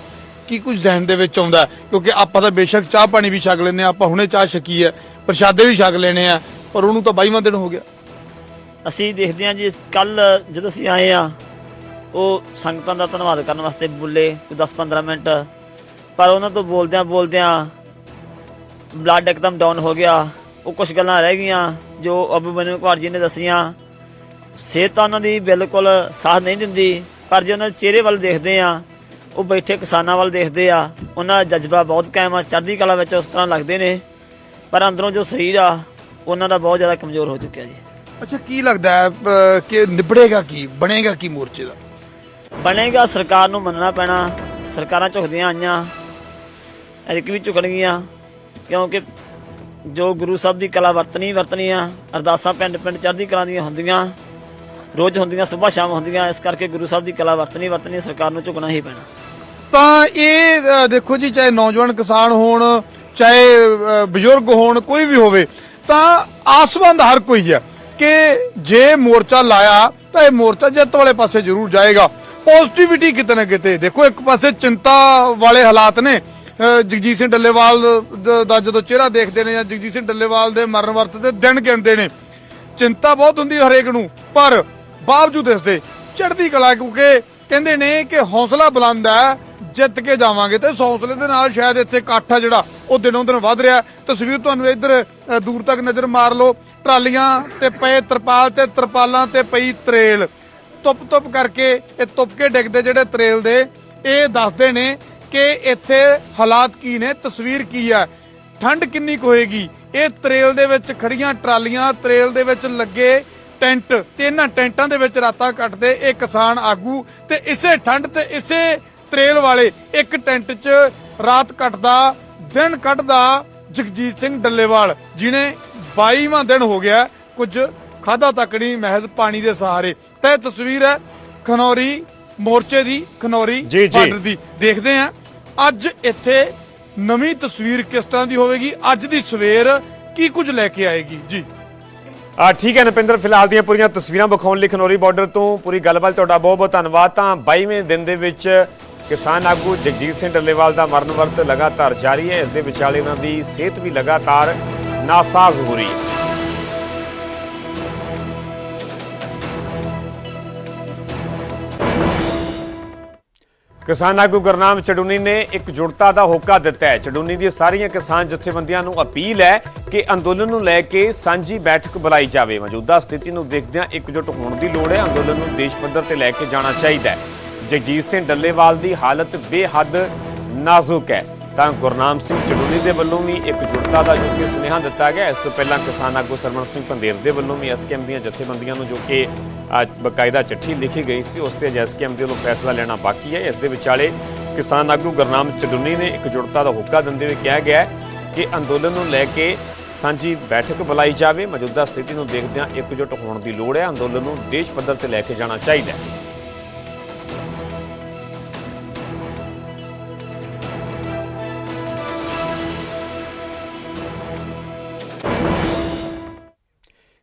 ਕੀ ਕੁਝ ਜ਼ਿਹਨ ਦੇ ਵਿੱਚ ਆਉਂਦਾ ਹੈ? ਕਿਉਂਕਿ ਆਪਾਂ ਤਾਂ ਬੇਸ਼ੱਕ ਚਾਹ ਪਾਣੀ ਵੀ ਛਕ ਲੈਨੇ ਆ ਆਪਾਂ ਹੁਣੇ ਚਾਹ ਛਕੀ ਹੈ ਪ੍ਰਸ਼ਾਦੇ ਵੀ ਛਕ ਲੈਣੇ ਆ ਪਰ ਉਹਨੂੰ ਤਾਂ 22ਵਾਂ ਦਿਨ ਹੋ ਗਿਆ ਅਸੀਂ ਦੇਖਦੇ ਹਾਂ ਜੀ ਕੱਲ ਜਦੋਂ ਅਸੀਂ ਆਏ ਆ ਉਹ ਸੰਗਤਾਂ ਦਾ ਧੰਨਵਾਦ ਕਰਨ ਵਾਸਤੇ ਬੁੱਲੇ 10-15 ਮਿੰਟ। ਪਰ ਉਹਨਾਂ ਤੋਂ ਬੋਲਦਿਆਂ ਬੋਲਦਿਆਂ ਬਲੱਡ ਇੱਕਦਮ ਡਾਊਨ ਹੋ ਗਿਆ। ਉਹ ਕੁਝ ਗੱਲਾਂ ਰਹਿ ਗਈਆਂ ਜੋ ਅਬੂ ਬਨੂ ਕੁਮਾਰ ਜੀ ਨੇ ਦੱਸੀਆਂ। ਸਿਹਤ ਤਾਂ ਉਹਨਾਂ ਦੀ ਬਿਲਕੁਲ ਸਾਥ ਨਹੀਂ ਦਿੰਦੀ, ਪਰ ਜੇ ਉਹਨਾਂ ਦੇ ਚਿਹਰੇ ਵੱਲ ਦੇਖਦੇ ਆ ਉਹ ਬੈਠੇ ਕਿਸਾਨਾਂ ਵੱਲ ਦੇਖਦੇ ਆ, ਉਹਨਾਂ ਦਾ ਜਜ਼ਬਾ ਬਹੁਤ ਕਾਇਮ ਆ, ਚੜ੍ਹਦੀ ਕਲਾ ਵਿੱਚ ਉਸ ਤਰ੍ਹਾਂ ਲੱਗਦੇ ਨੇ। ਪਰ ਅੰਦਰੋਂ ਜੋ ਸਰੀਰ ਆ, ਉਹਨਾਂ ਦਾ ਬਹੁਤ ਜ਼ਿਆਦਾ ਕਮਜ਼ੋਰ ਹੋ ਚੁੱਕਿਆ ਜੀ। ਅੱਛਾ ਕੀ ਲੱਗਦਾ ਹੈ ਕਿ ਨਿਬੜੇਗਾ ਕੀ ਬਣੇਗਾ ਕੀ ਮੋਰਚੇ ਦਾ? ਬਣੇਗਾ ਸਰਕਾਰ ਨੂੰ ਮੰਨਣਾ ਪੈਣਾ। ਸਰਕਾਰਾਂ ਝੁਕਦੀਆਂ ਆਈਆਂ ਐਤਕੀ ਵੀ ਝੁਕਣਗੀਆਂ ਕਿਉਂਕਿ ਜੋ ਗੁਰੂ ਸਾਹਿਬ ਦੀ ਕਲਾ ਵਰਤਣੀ ਵਰਤਣੀ ਆ ਅਰਦਾਸਾਂ ਪਿੰਡ ਪਿੰਡ ਚੜ੍ਹਦੀ ਕਲਾ ਦੀਆਂ ਹੁੰਦੀਆਂ ਰੋਜ਼ ਹੁੰਦੀਆਂ ਸਵੇਰ ਸ਼ਾਮ ਹੁੰਦੀਆਂ ਇਸ ਕਰਕੇ ਗੁਰੂ ਸਾਹਿਬ ਦੀ ਕਲਾ ਵਰਤਣੀ ਵਰਤਣੀ ਸਰਕਾਰ ਨੂੰ ਝੁਕਣਾ ਹੀ ਪੈਣਾ। ਤਾਂ ਇਹ ਅ, ਦੇਖੋ ਜੀ ਚਾਹੇ ਨੌਜਵਾਨ ਕਿਸਾਨ ਹੋਣ ਚਾਹੇ ਅ, ਬਜ਼ੁਰਗ ਹੋਣ ਕੋਈ ਵੀ ਹੋਵੇ ਤਾਂ ਆਸਵੰਦ ਹਰ ਕੋਈ ਹੈ ਕਿ ਜੇ ਮੋਰਚਾ ਲਾਇਆ ਤਾਂ ਇਹ ਮੋਰਚਾ ਜਿੱਤ ਵਾਲੇ ਪਾਸੇ ਜ਼ਰੂਰ ਜਾਏਗਾ। ਪੋਜ਼ਿਟਿਵਿਟੀ ਕਿਤੇ ਨਾ ਕਿਤੇ, ਦੇਖੋ ਇੱਕ ਪਾਸੇ ਚਿੰਤਾ ਵਾਲੇ ਹਾਲਾਤ ਨੇ। ਜਗਜੀਤ ਸਿੰਘ ਡੱਲੇਵਾਲ ਦਾ ਜਦੋਂ ਚਿਹਰਾ ਦੇਖਦੇ ਨੇ ਜਾਂ ਜਗਜੀਤ ਸਿੰਘ ਡੱਲੇਵਾਲ ਦੇ ਮਰਨ ਵਰਤ ਦੇ ਦਿਨ ਗਿਣਦੇ ਨੇ, ਚਿੰਤਾ ਬਹੁਤ ਹੁੰਦੀ ਹਰੇਕ ਨੂੰ। ਪਰ ਬਾਵਜੂਦ ਇਸ ਦੇ ਚੜ੍ਹਦੀ ਕਲਾ ਕਿਉਂਕਿ ਕਹਿੰਦੇ ਨੇ ਕਿ ਹੌਸਲਾ ਬੁਲੰਦ ਹੈ, ਜਿੱਤ ਕੇ ਜਾਵਾਂਗੇ ਤੇ ਇਸ ਹੌਸਲੇ ਦੇ ਨਾਲ ਸ਼ਾਇਦ ਇੱਥੇ ਇਕੱਠ ਆ ਜਿਹੜਾ, ਉਹ ਦਿਨੋਂ ਦਿਨ ਵੱਧ ਰਿਹਾ। ਤਸਵੀਰ ਤੁਹਾਨੂੰ ਇੱਧਰ ਦੂਰ ਤੱਕ ਨਜ਼ਰ ਮਾਰ ਲਓ। ਟਰਾਲੀਆਂ ਤੇ ਪਏ ਤਰਪਾਲ ਤੇ ਤਰਪਾਲਾਂ ਤੇ ਪਈ ਤਰੇਲ। ਤੁਪ ਤੁਪ ਕਰਕੇ ਇਹ ਤੁਪਕੇ ਡਿੱਗਦੇ ਜਿਹੜੇ ਤਰੇਲ ਦੇ, ਇਹ ਦੱਸਦੇ ਨੇ ਕਿ ਇੱਥੇ ਹਾਲਾਤ ਕੀ ਨੇ, ਤਸਵੀਰ ਕੀ ਹੈ ਠੰਡ ਕਿੰਨੀ ਕੁ ਹੋਏਗੀ? ਇਹ ਤਰੇਲ ਦੇ ਵਿੱਚ ਖੜੀਆਂ ਟਰਾਲੀਆਂ, ਤਰੇਲ ਦੇ ਵਿੱਚ ਲੱਗੇ ਟੈਂਟ ਤੇ ਇਹਨਾਂ ਟੈਂਟਾਂ ਦੇ ਵਿੱਚ ਰਾਤਾਂ ਕੱਟਦੇ ਇਹ ਕਿਸਾਨ ਆਗੂ ਤੇ ਇਸੇ ਠੰਡ ਤੇ ਇਸੇ ਤਰੇਲ ਵਾਲੇ ਇੱਕ ਟੈਂਟ 'ਚ ਰਾਤ ਕੱਟਦਾ, ਦਿਨ ਕੱਢਦਾ ਜਗਜੀਤ ਸਿੰਘ ਡੱਲੇਵਾਲ ਜਿਨੇ 22ਵਾਂ ਦਿਨ ਹੋ ਗਿਆ ਕੁਝ ਖਾਦਾ ਤੱਕ ਨਹੀਂ ਮਹਿਜ਼ ਪਾਣੀ ਦੇ ਸਹਾਰੇ। ਤੇ ਤਸਵੀਰ ਹੈ ਖਨੌਰੀ ਮੋਰਚੇ ਦੀ ਖਨੌਰੀ। ਬਾਰਡਰ ਦੀ। ਦੇਖਦੇ ਹਾਂ ਅੱਜ ਇੱਥੇ ਨਵੀਂ ਤਸਵੀਰ ਕਿਸ ਤਰ੍ਹਾਂ ਦੀ ਹੋਵੇਗੀ? ਅੱਜ ਦੀ ਸਵੇਰ ਕੀ ਕੁਝ ਲੈ ਕੇ ਆਏਗੀ? ਜੀ। ਆ ਠੀਕ ਹੈ ਨਪਿੰਦਰ ਫਿਲਹਾਲ ਦੀਆਂ ਪੂਰੀਆਂ ਤਸਵੀਰਾਂ ਵਿਖਾਉਣ ਲਈ ਖਨੌਰੀ ਬਾਰਡਰ ਤੋਂ ਪੂਰੀ ਗੱਲਬਾਤ ਤੁਹਾਡਾ ਬਹੁਤ ਬਹੁਤ ਧੰਨਵਾਦ। ਤਾਂ 22ਵੇਂ ਦਿਨ ਦੇ ਵਿੱਚ ਕਿਸਾਨ ਆਗੂ ਜਗਜੀਤ ਸਿੰਘ ਡੱਲੇਵਾਲ ਦਾ ਮਰਨ ਵਰਤ ਲਗਾਤਾਰ ਜਾਰੀ ਹੈ। ਇਸ ਦੇ ਵਿਚਾਲੇ ਉਹਨਾਂ ਦੀ ਸਿਹਤ ਵੀ ਲਗਾਤਾਰ ਨਾਸਾਜ਼ ਹੋ ਰਹੀ ਹੈ। ਕਿਸਾਨ ਆਗੂ ਗੁਰਨਾਮ ਚੜੂਨੀ ਨੇ ਇੱਕ ਜੁੜਤਾ ਦਾ ਹੋਕਾ ਦਿੱਤਾ ਹੈ। ਚੜੂਨੀ ਦੀ ਸਾਰੀਆਂ ਕਿਸਾਨ ਜਥੇਬੰਦੀਆਂ ਨੂੰ ਅਪੀਲ ਹੈ ਕਿ ਅੰਦੋਲਨ ਨੂੰ ਲੈ ਕੇ ਸਾਂਝੀ ਬੈਠਕ ਬੁਲਾਈ ਜਾਵੇ। ਮੌਜੂਦਾ ਸਥਿਤੀ ਨੂੰ ਦੇਖਦਿਆਂ ਇਕਜੁੱਟ ਹੋਣ ਦੀ ਲੋੜ ਹੈ। ਅੰਦੋਲਨ ਨੂੰ ਦੇਸ਼ ਪੱਧਰ ਤੇ ਲੈ ਕੇ ਜਾਣਾ ਚਾਹੀਦਾ ਹੈ। ਜਗਜੀਤ ਸਿੰਘ ਡੱਲੇਵਾਲ ਦੀ ਹਾਲਤ ਬੇਹੱਦ ਨਾਜ਼ੁਕ ਹੈ। ਤਾਂ ਗੁਰਨਾਮ ਸਿੰਘ ਚੜੂਨੀ ਦੇ ਵੱਲੋਂ ਵੀ ਇੱਕ ਜੁੜਤਾ ਦਾ ਜੋ ਕਿ ਸੁਨੇਹਾ ਦਿੱਤਾ ਗਿਆ, ਇਸ ਤੋਂ ਪਹਿਲਾਂ ਕਿਸਾਨ ਆਗੂ ਸਰਵਣ ਸਿੰਘ ਪੰਦੇਰ ਦੇ ਵੱਲੋਂ ਵੀ ਐਸਕੇਐਮ ਦੀਆਂ ਜਥੇਬੰਦੀਆਂ ਨੂੰ ਜੋ ਕਿ ਅੱਜ ਬਕਾਇਦਾ ਚਿੱਠੀ ਲਿਖੀ ਗਈ ਸੀ, ਉਸ ਤੇ ਐਸਕੇਐਮ ਦੇ ਵੱਲੋਂ ਫੈਸਲਾ ਲੈਣਾ ਬਾਕੀ ਹੈ। ਇਸ ਦੇ ਵਿਚਾਲੇ ਕਿਸਾਨ ਆਗੂ ਗੁਰਨਾਮ ਚੜੂਨੀ ਨੇ ਇੱਕ ਜੁੜਤਾ ਦਾ ਹੋਕਾ ਦਿੰਦੇ ਹੋਏ ਕਿਹਾ ਗਿਆ ਕਿ ਅੰਦੋਲਨ ਨੂੰ ਲੈ ਕੇ ਸਾਂਝੀ ਬੈਠਕ ਬੁਲਾਈ ਜਾਵੇ। ਮੌਜੂਦਾ ਸਥਿਤੀ ਨੂੰ ਦੇਖਦਿਆਂ ਇਕਜੁੱਟ ਹੋਣ ਦੀ ਲੋੜ ਹੈ। ਅੰਦੋਲਨ ਨੂੰ ਦੇਸ਼ ਪੱਧਰ ਤੇ ਲੈ ਕੇ ਜਾਣਾ ਚਾਹੀਦਾ ਹੈ।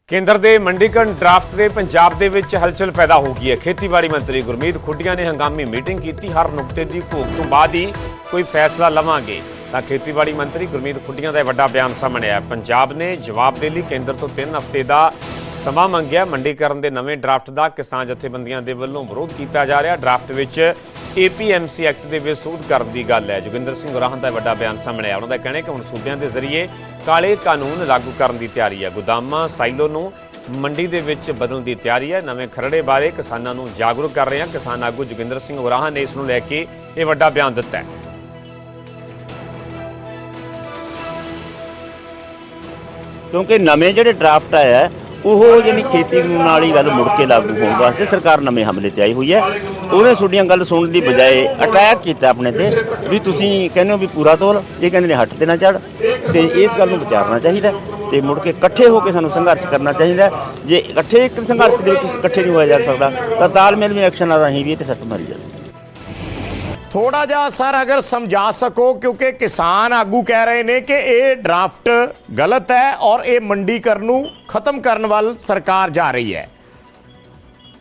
ਕੇਂਦਰ ਦੇ ਮੰਡੀਕਰਨ ਡਰਾਫਟ ਦੇ ਪੰਜਾਬ ਦੇ ਵਿੱਚ ਹਲਚਲ ਪੈਦਾ ਹੋ ਗਈ ਹੈ। ਖੇਤੀਬਾੜੀ ਮੰਤਰੀ ਗੁਰਮੀਤ ਖੁੱਡੀਆਂ ਨੇ ਹੰਗਾਮੀ ਮੀਟਿੰਗ ਕੀਤੀ। ਹਰ ਨੁਕਤੇ ਦੀ ਘੋਖ ਤੋਂ ਬਾਅਦ ਹੀ ਕੋਈ ਫੈਸਲਾ ਲਵਾਂਗੇ। ਤਾਂ ਖੇਤੀਬਾੜੀ ਮੰਤਰੀ ਗੁਰਮੀਤ ਖੁੱਡੀਆਂ ਦਾ ਇਹ ਵੱਡਾ ਬਿਆਨ ਸਾਹਮਣੇ ਆਇਆ। ਪੰਜਾਬ ਨੇ ਜਵਾਬ ਦੇ ਲਈ ਕੇਂਦਰ ਤੋਂ 3 ਹਫ਼ਤੇ ਦਾ ਸਮਾਂ ਮੰਗਿਆ। ਮੰਡੀਕਰਨ ਦੇ ਨਵੇਂ ਡਰਾਫਟ ਦਾ ਕਿਸਾਨ ਜਥੇਬੰਦੀਆਂ ਦੇ ਵੱਲੋਂ ਵਿਰੋਧ ਕੀਤਾ ਜਾ ਰਿਹਾ। ਡਰਾਫਟ ਵਿੱਚ ਏਪੀਐਮਸੀ ਐਕਟ ਦੇ ਵਿੱਚ ਸੋਧ ਕਰਨ ਦੀ ਗੱਲ ਹੈ। ਜੋਗਿੰਦਰ ਸਿੰਘ ਗੁਰਾਹਾਂ ਦਾ ਵੱਡਾ ਬਿਆਨ ਸਾਹਮਣੇ ਆਇਆ। ਉਹਨਾਂ ਦਾ ਕਹਿਣਾ ਹੈ ਕਿ ਹੁਣ ਸੂਬਿਆਂ ਦੇ ਜ਼ਰੀਏ ਕਾਲੇ ਕਾਨੂੰਨ ਲਾਗੂ ਕਰਨ ਦੀ ਤਿਆਰੀ ਹੈ। ਗੋਦਾਮਾਂ ਸਾਈਲੋ ਨੂੰ ਮੰਡੀ ਦੇ ਵਿੱਚ ਬਦਲਣ ਦੀ ਤਿਆਰੀ ਹੈ। ਨਵੇਂ ਖਰੜੇ ਬਾਰੇ ਕਿਸਾਨਾਂ ਨੂੰ ਜਾਗਰੂਕ ਕਰ ਰਹੇ ਹਾਂ। ਕਿਸਾਨ ਆਗੂ ਜੋਗਿੰਦਰ ਸਿੰਘ ਗੁਰਾਹਾਂ ਨੇ ਇਸ ਨੂੰ ਲੈ ਕੇ ਇਹ ਵੱਡਾ ਬਿਆਨ ਦਿੱਤਾ ਹੈ। ਕਿਉਂਕਿ ਨਵੇਂ ਜਿਹੜੇ ਡਰਾਫਟ ਆਇਆ ਉਹ ਜਿਹੜੀ ਖੇਤੀ ਕਾਨੂੰਨ ਵਾਲੀ ਗੱਲ ਮੁੜ ਕੇ ਲਾਗੂ ਹੋਣ ਵਾਸਤੇ ਸਰਕਾਰ ਨਵੇਂ ਹਮਲੇ ਤੇ ਆਈ ਹੋਈ ਹੈ। ਉਹਨੇ ਤੁਹਾਡੀਆਂ ਗੱਲ ਸੁਣਨ ਦੀ ਬਜਾਏ ਅਟੈਕ ਕੀਤਾ ਆਪਣੇ ਤੇ ਵੀ ਤੁਸੀਂ ਕਹਿੰਦੇ ਹੋ ਵੀ ਪੂਰਾ ਤੋਲ, ਇਹ ਕਹਿੰਦੇ ਨੇ ਹੱਟ ਤੇ ਨਾ ਚੜ ਤੇ ਇਸ ਗੱਲ ਨੂੰ ਵਿਚਾਰਨਾ ਚਾਹੀਦਾ ਤੇ ਮੁੜ ਕੇ ਇਕੱਠੇ ਹੋ ਕੇ ਸਾਨੂੰ ਸੰਘਰਸ਼ ਕਰਨਾ ਚਾਹੀਦਾ ਜੇ ਇਕੱਠੇ ਇੱਕ ਸੰਘਰਸ਼ ਦੇ ਵਿੱਚ ਇਕੱਠੇ ਨਹੀਂ ਹੋਇਆ ਜਾ ਸਕਦਾ ਤਾਂ ਤਾਲਮੇਲ ਵੀ ਐਕਸ਼ਨ ਰਾਹੀਂ ਵੀ ਇਹ ਤੇ ਸੱਟ ਮਾਰੀ ਜਾ ਸਕਦੀ ਥੋੜਾ ਜਿਹਾ ਸਰ ਅਗਰ ਸਮਝਾ ਸਕੋ ਕਿਉਂਕਿ ਕਿਸਾਨ ਆਗੂ ਕਹਿ ਰਹੇ ਨੇ ਕਿ ਇਹ ਡਰਾਫਟ ਗਲਤ ਹੈ ਔਰ ਇਹ ਮੰਡੀਕਰਨ ਨੂੰ ਖਤਮ ਕਰਨ ਵੱਲ ਸਰਕਾਰ ਜਾ ਰਹੀ ਹੈ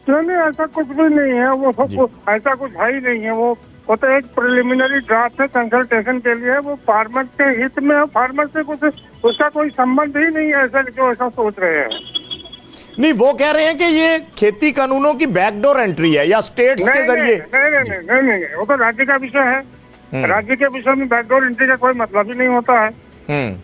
नहीं नहीं ऐसा कुछ भी नहीं है वो जी। वो- ऐसा कुछ है ही नहीं है वो वो तो एक प्रिलिमिनरी ड्राफ्ट है कंसल्टेशन के लिए वो फार्मर के हित में है फार्मर से कुछ उसका कोई संबंध ही नहीं है ऐसा जो ऐसा सोच रहे हैं नहीं वो कह रहे हैं कि ये खेती कानूनों की बैकडोर एंट्री है या स्टेट्स के ज़रिए। नहीं नहीं नहीं नहीं नहीं नहीं वो तो राज्य का विषय है। राज्य के विषय में बैकडोर एंट्री का कोई मतलब ही नहीं होता है। हम्म।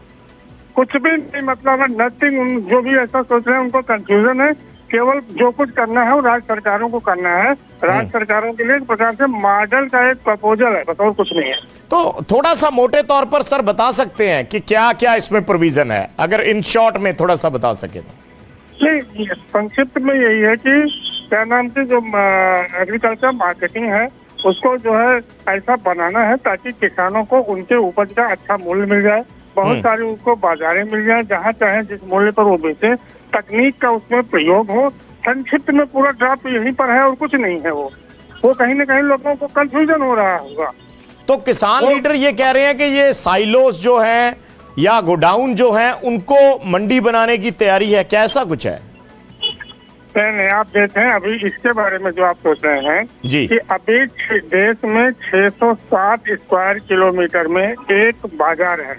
कुछ भी नहीं मतलब है नथिंग जो भी ऐसा सोच रहे हैं उनको कंफ्यूजन है। केवल जो कुछ करना है वो राज्य सरकारों को करना है। राज्य सरकारों के लिए एक प्रकार से मॉडल का एक प्रपोजल है बस और कुछ नहीं है। तो थोड़ा सा मोटे तौर पर सर बता सकते हैं कि क्या क्या इसमें प्रोविज़न है? अगर इन शॉर्ट में थोड़ा सा बता सके तो। नहीं संक्षिप्त में यही है कि क्या नाम से जो एग्रीकल्चर मार्केटिंग है उसको जो है ऐसा बनाना है ताकि किसानों को उनके उपज का अच्छा मूल्य मिल जाए। बहुत सारी उनको बाजारें मिल जाए जहाँ चाहे जिस मूल्य पर वो बेचे। तकनीक का उसमें प्रयोग हो संक्षिप्त में पूरा ड्राफ्ट यहीं पर है और कुछ नहीं है वो। वो कहीं ना कहीं लोगों को कंफ्यूजन हो रहा होगा। तो किसान लीडर ये कह रहे हैं कि ये साइलोस जो हैं या गोडाउन जो हैं उनको मंडी बनाने की तैयारी है क्या ऐसा कुछ है? नहीं नहीं आप देखें अभी इसके बारे में जो आप सोच रहे हैं जी। कि अभी देश में 607 स्क्वायर किलोमीटर में एक बाज़ार है।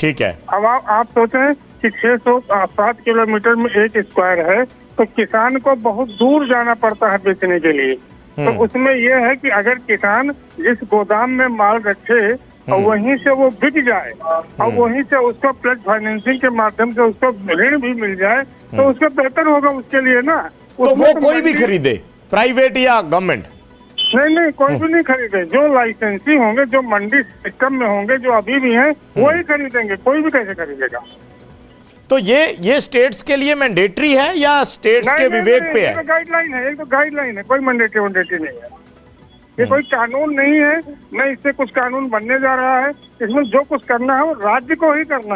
ठीक है। अब आप, आप सोचें कि 607 किलोमीटर में एक स्क्वायर है तो किसान को बहुत दूर जाना पड़ता है बेचने के लिए। तो उसमें यह है कि अगर किसान जिस गोदाम में माल रखे और वहीं से वो बिक जाए और वहीं से उसको प्लस फाइनेंसिंग के माध्यम से उसको ऋण भी मिल जाए तो उसको बेहतर होगा उसके लिए ना। तो वो कोई भी खरीदे प्राइवेट या गवर्नमेंट नहीं नहीं कोई भी नहीं खरीदे। जो लाइसेंसी होंगे जो मंडी सिस्टम में होंगे जो अभी भी हैं वही खरीदेंगे कोई भी कैसे खरीदेगा? तो ये ये स्टेट्स के लिए मैंडेटरी है या स्टेट्स के विवेक पे है? तो गाइडलाइन है ये तो गाइडलाइन है कोई मैंडेटरी वंडेटरी नहीं है। ये कोई कानून नहीं है न इससे कुछ कानून बनने जा रहा है इसमें जो कुछ करना है वो राज्य को ही करना है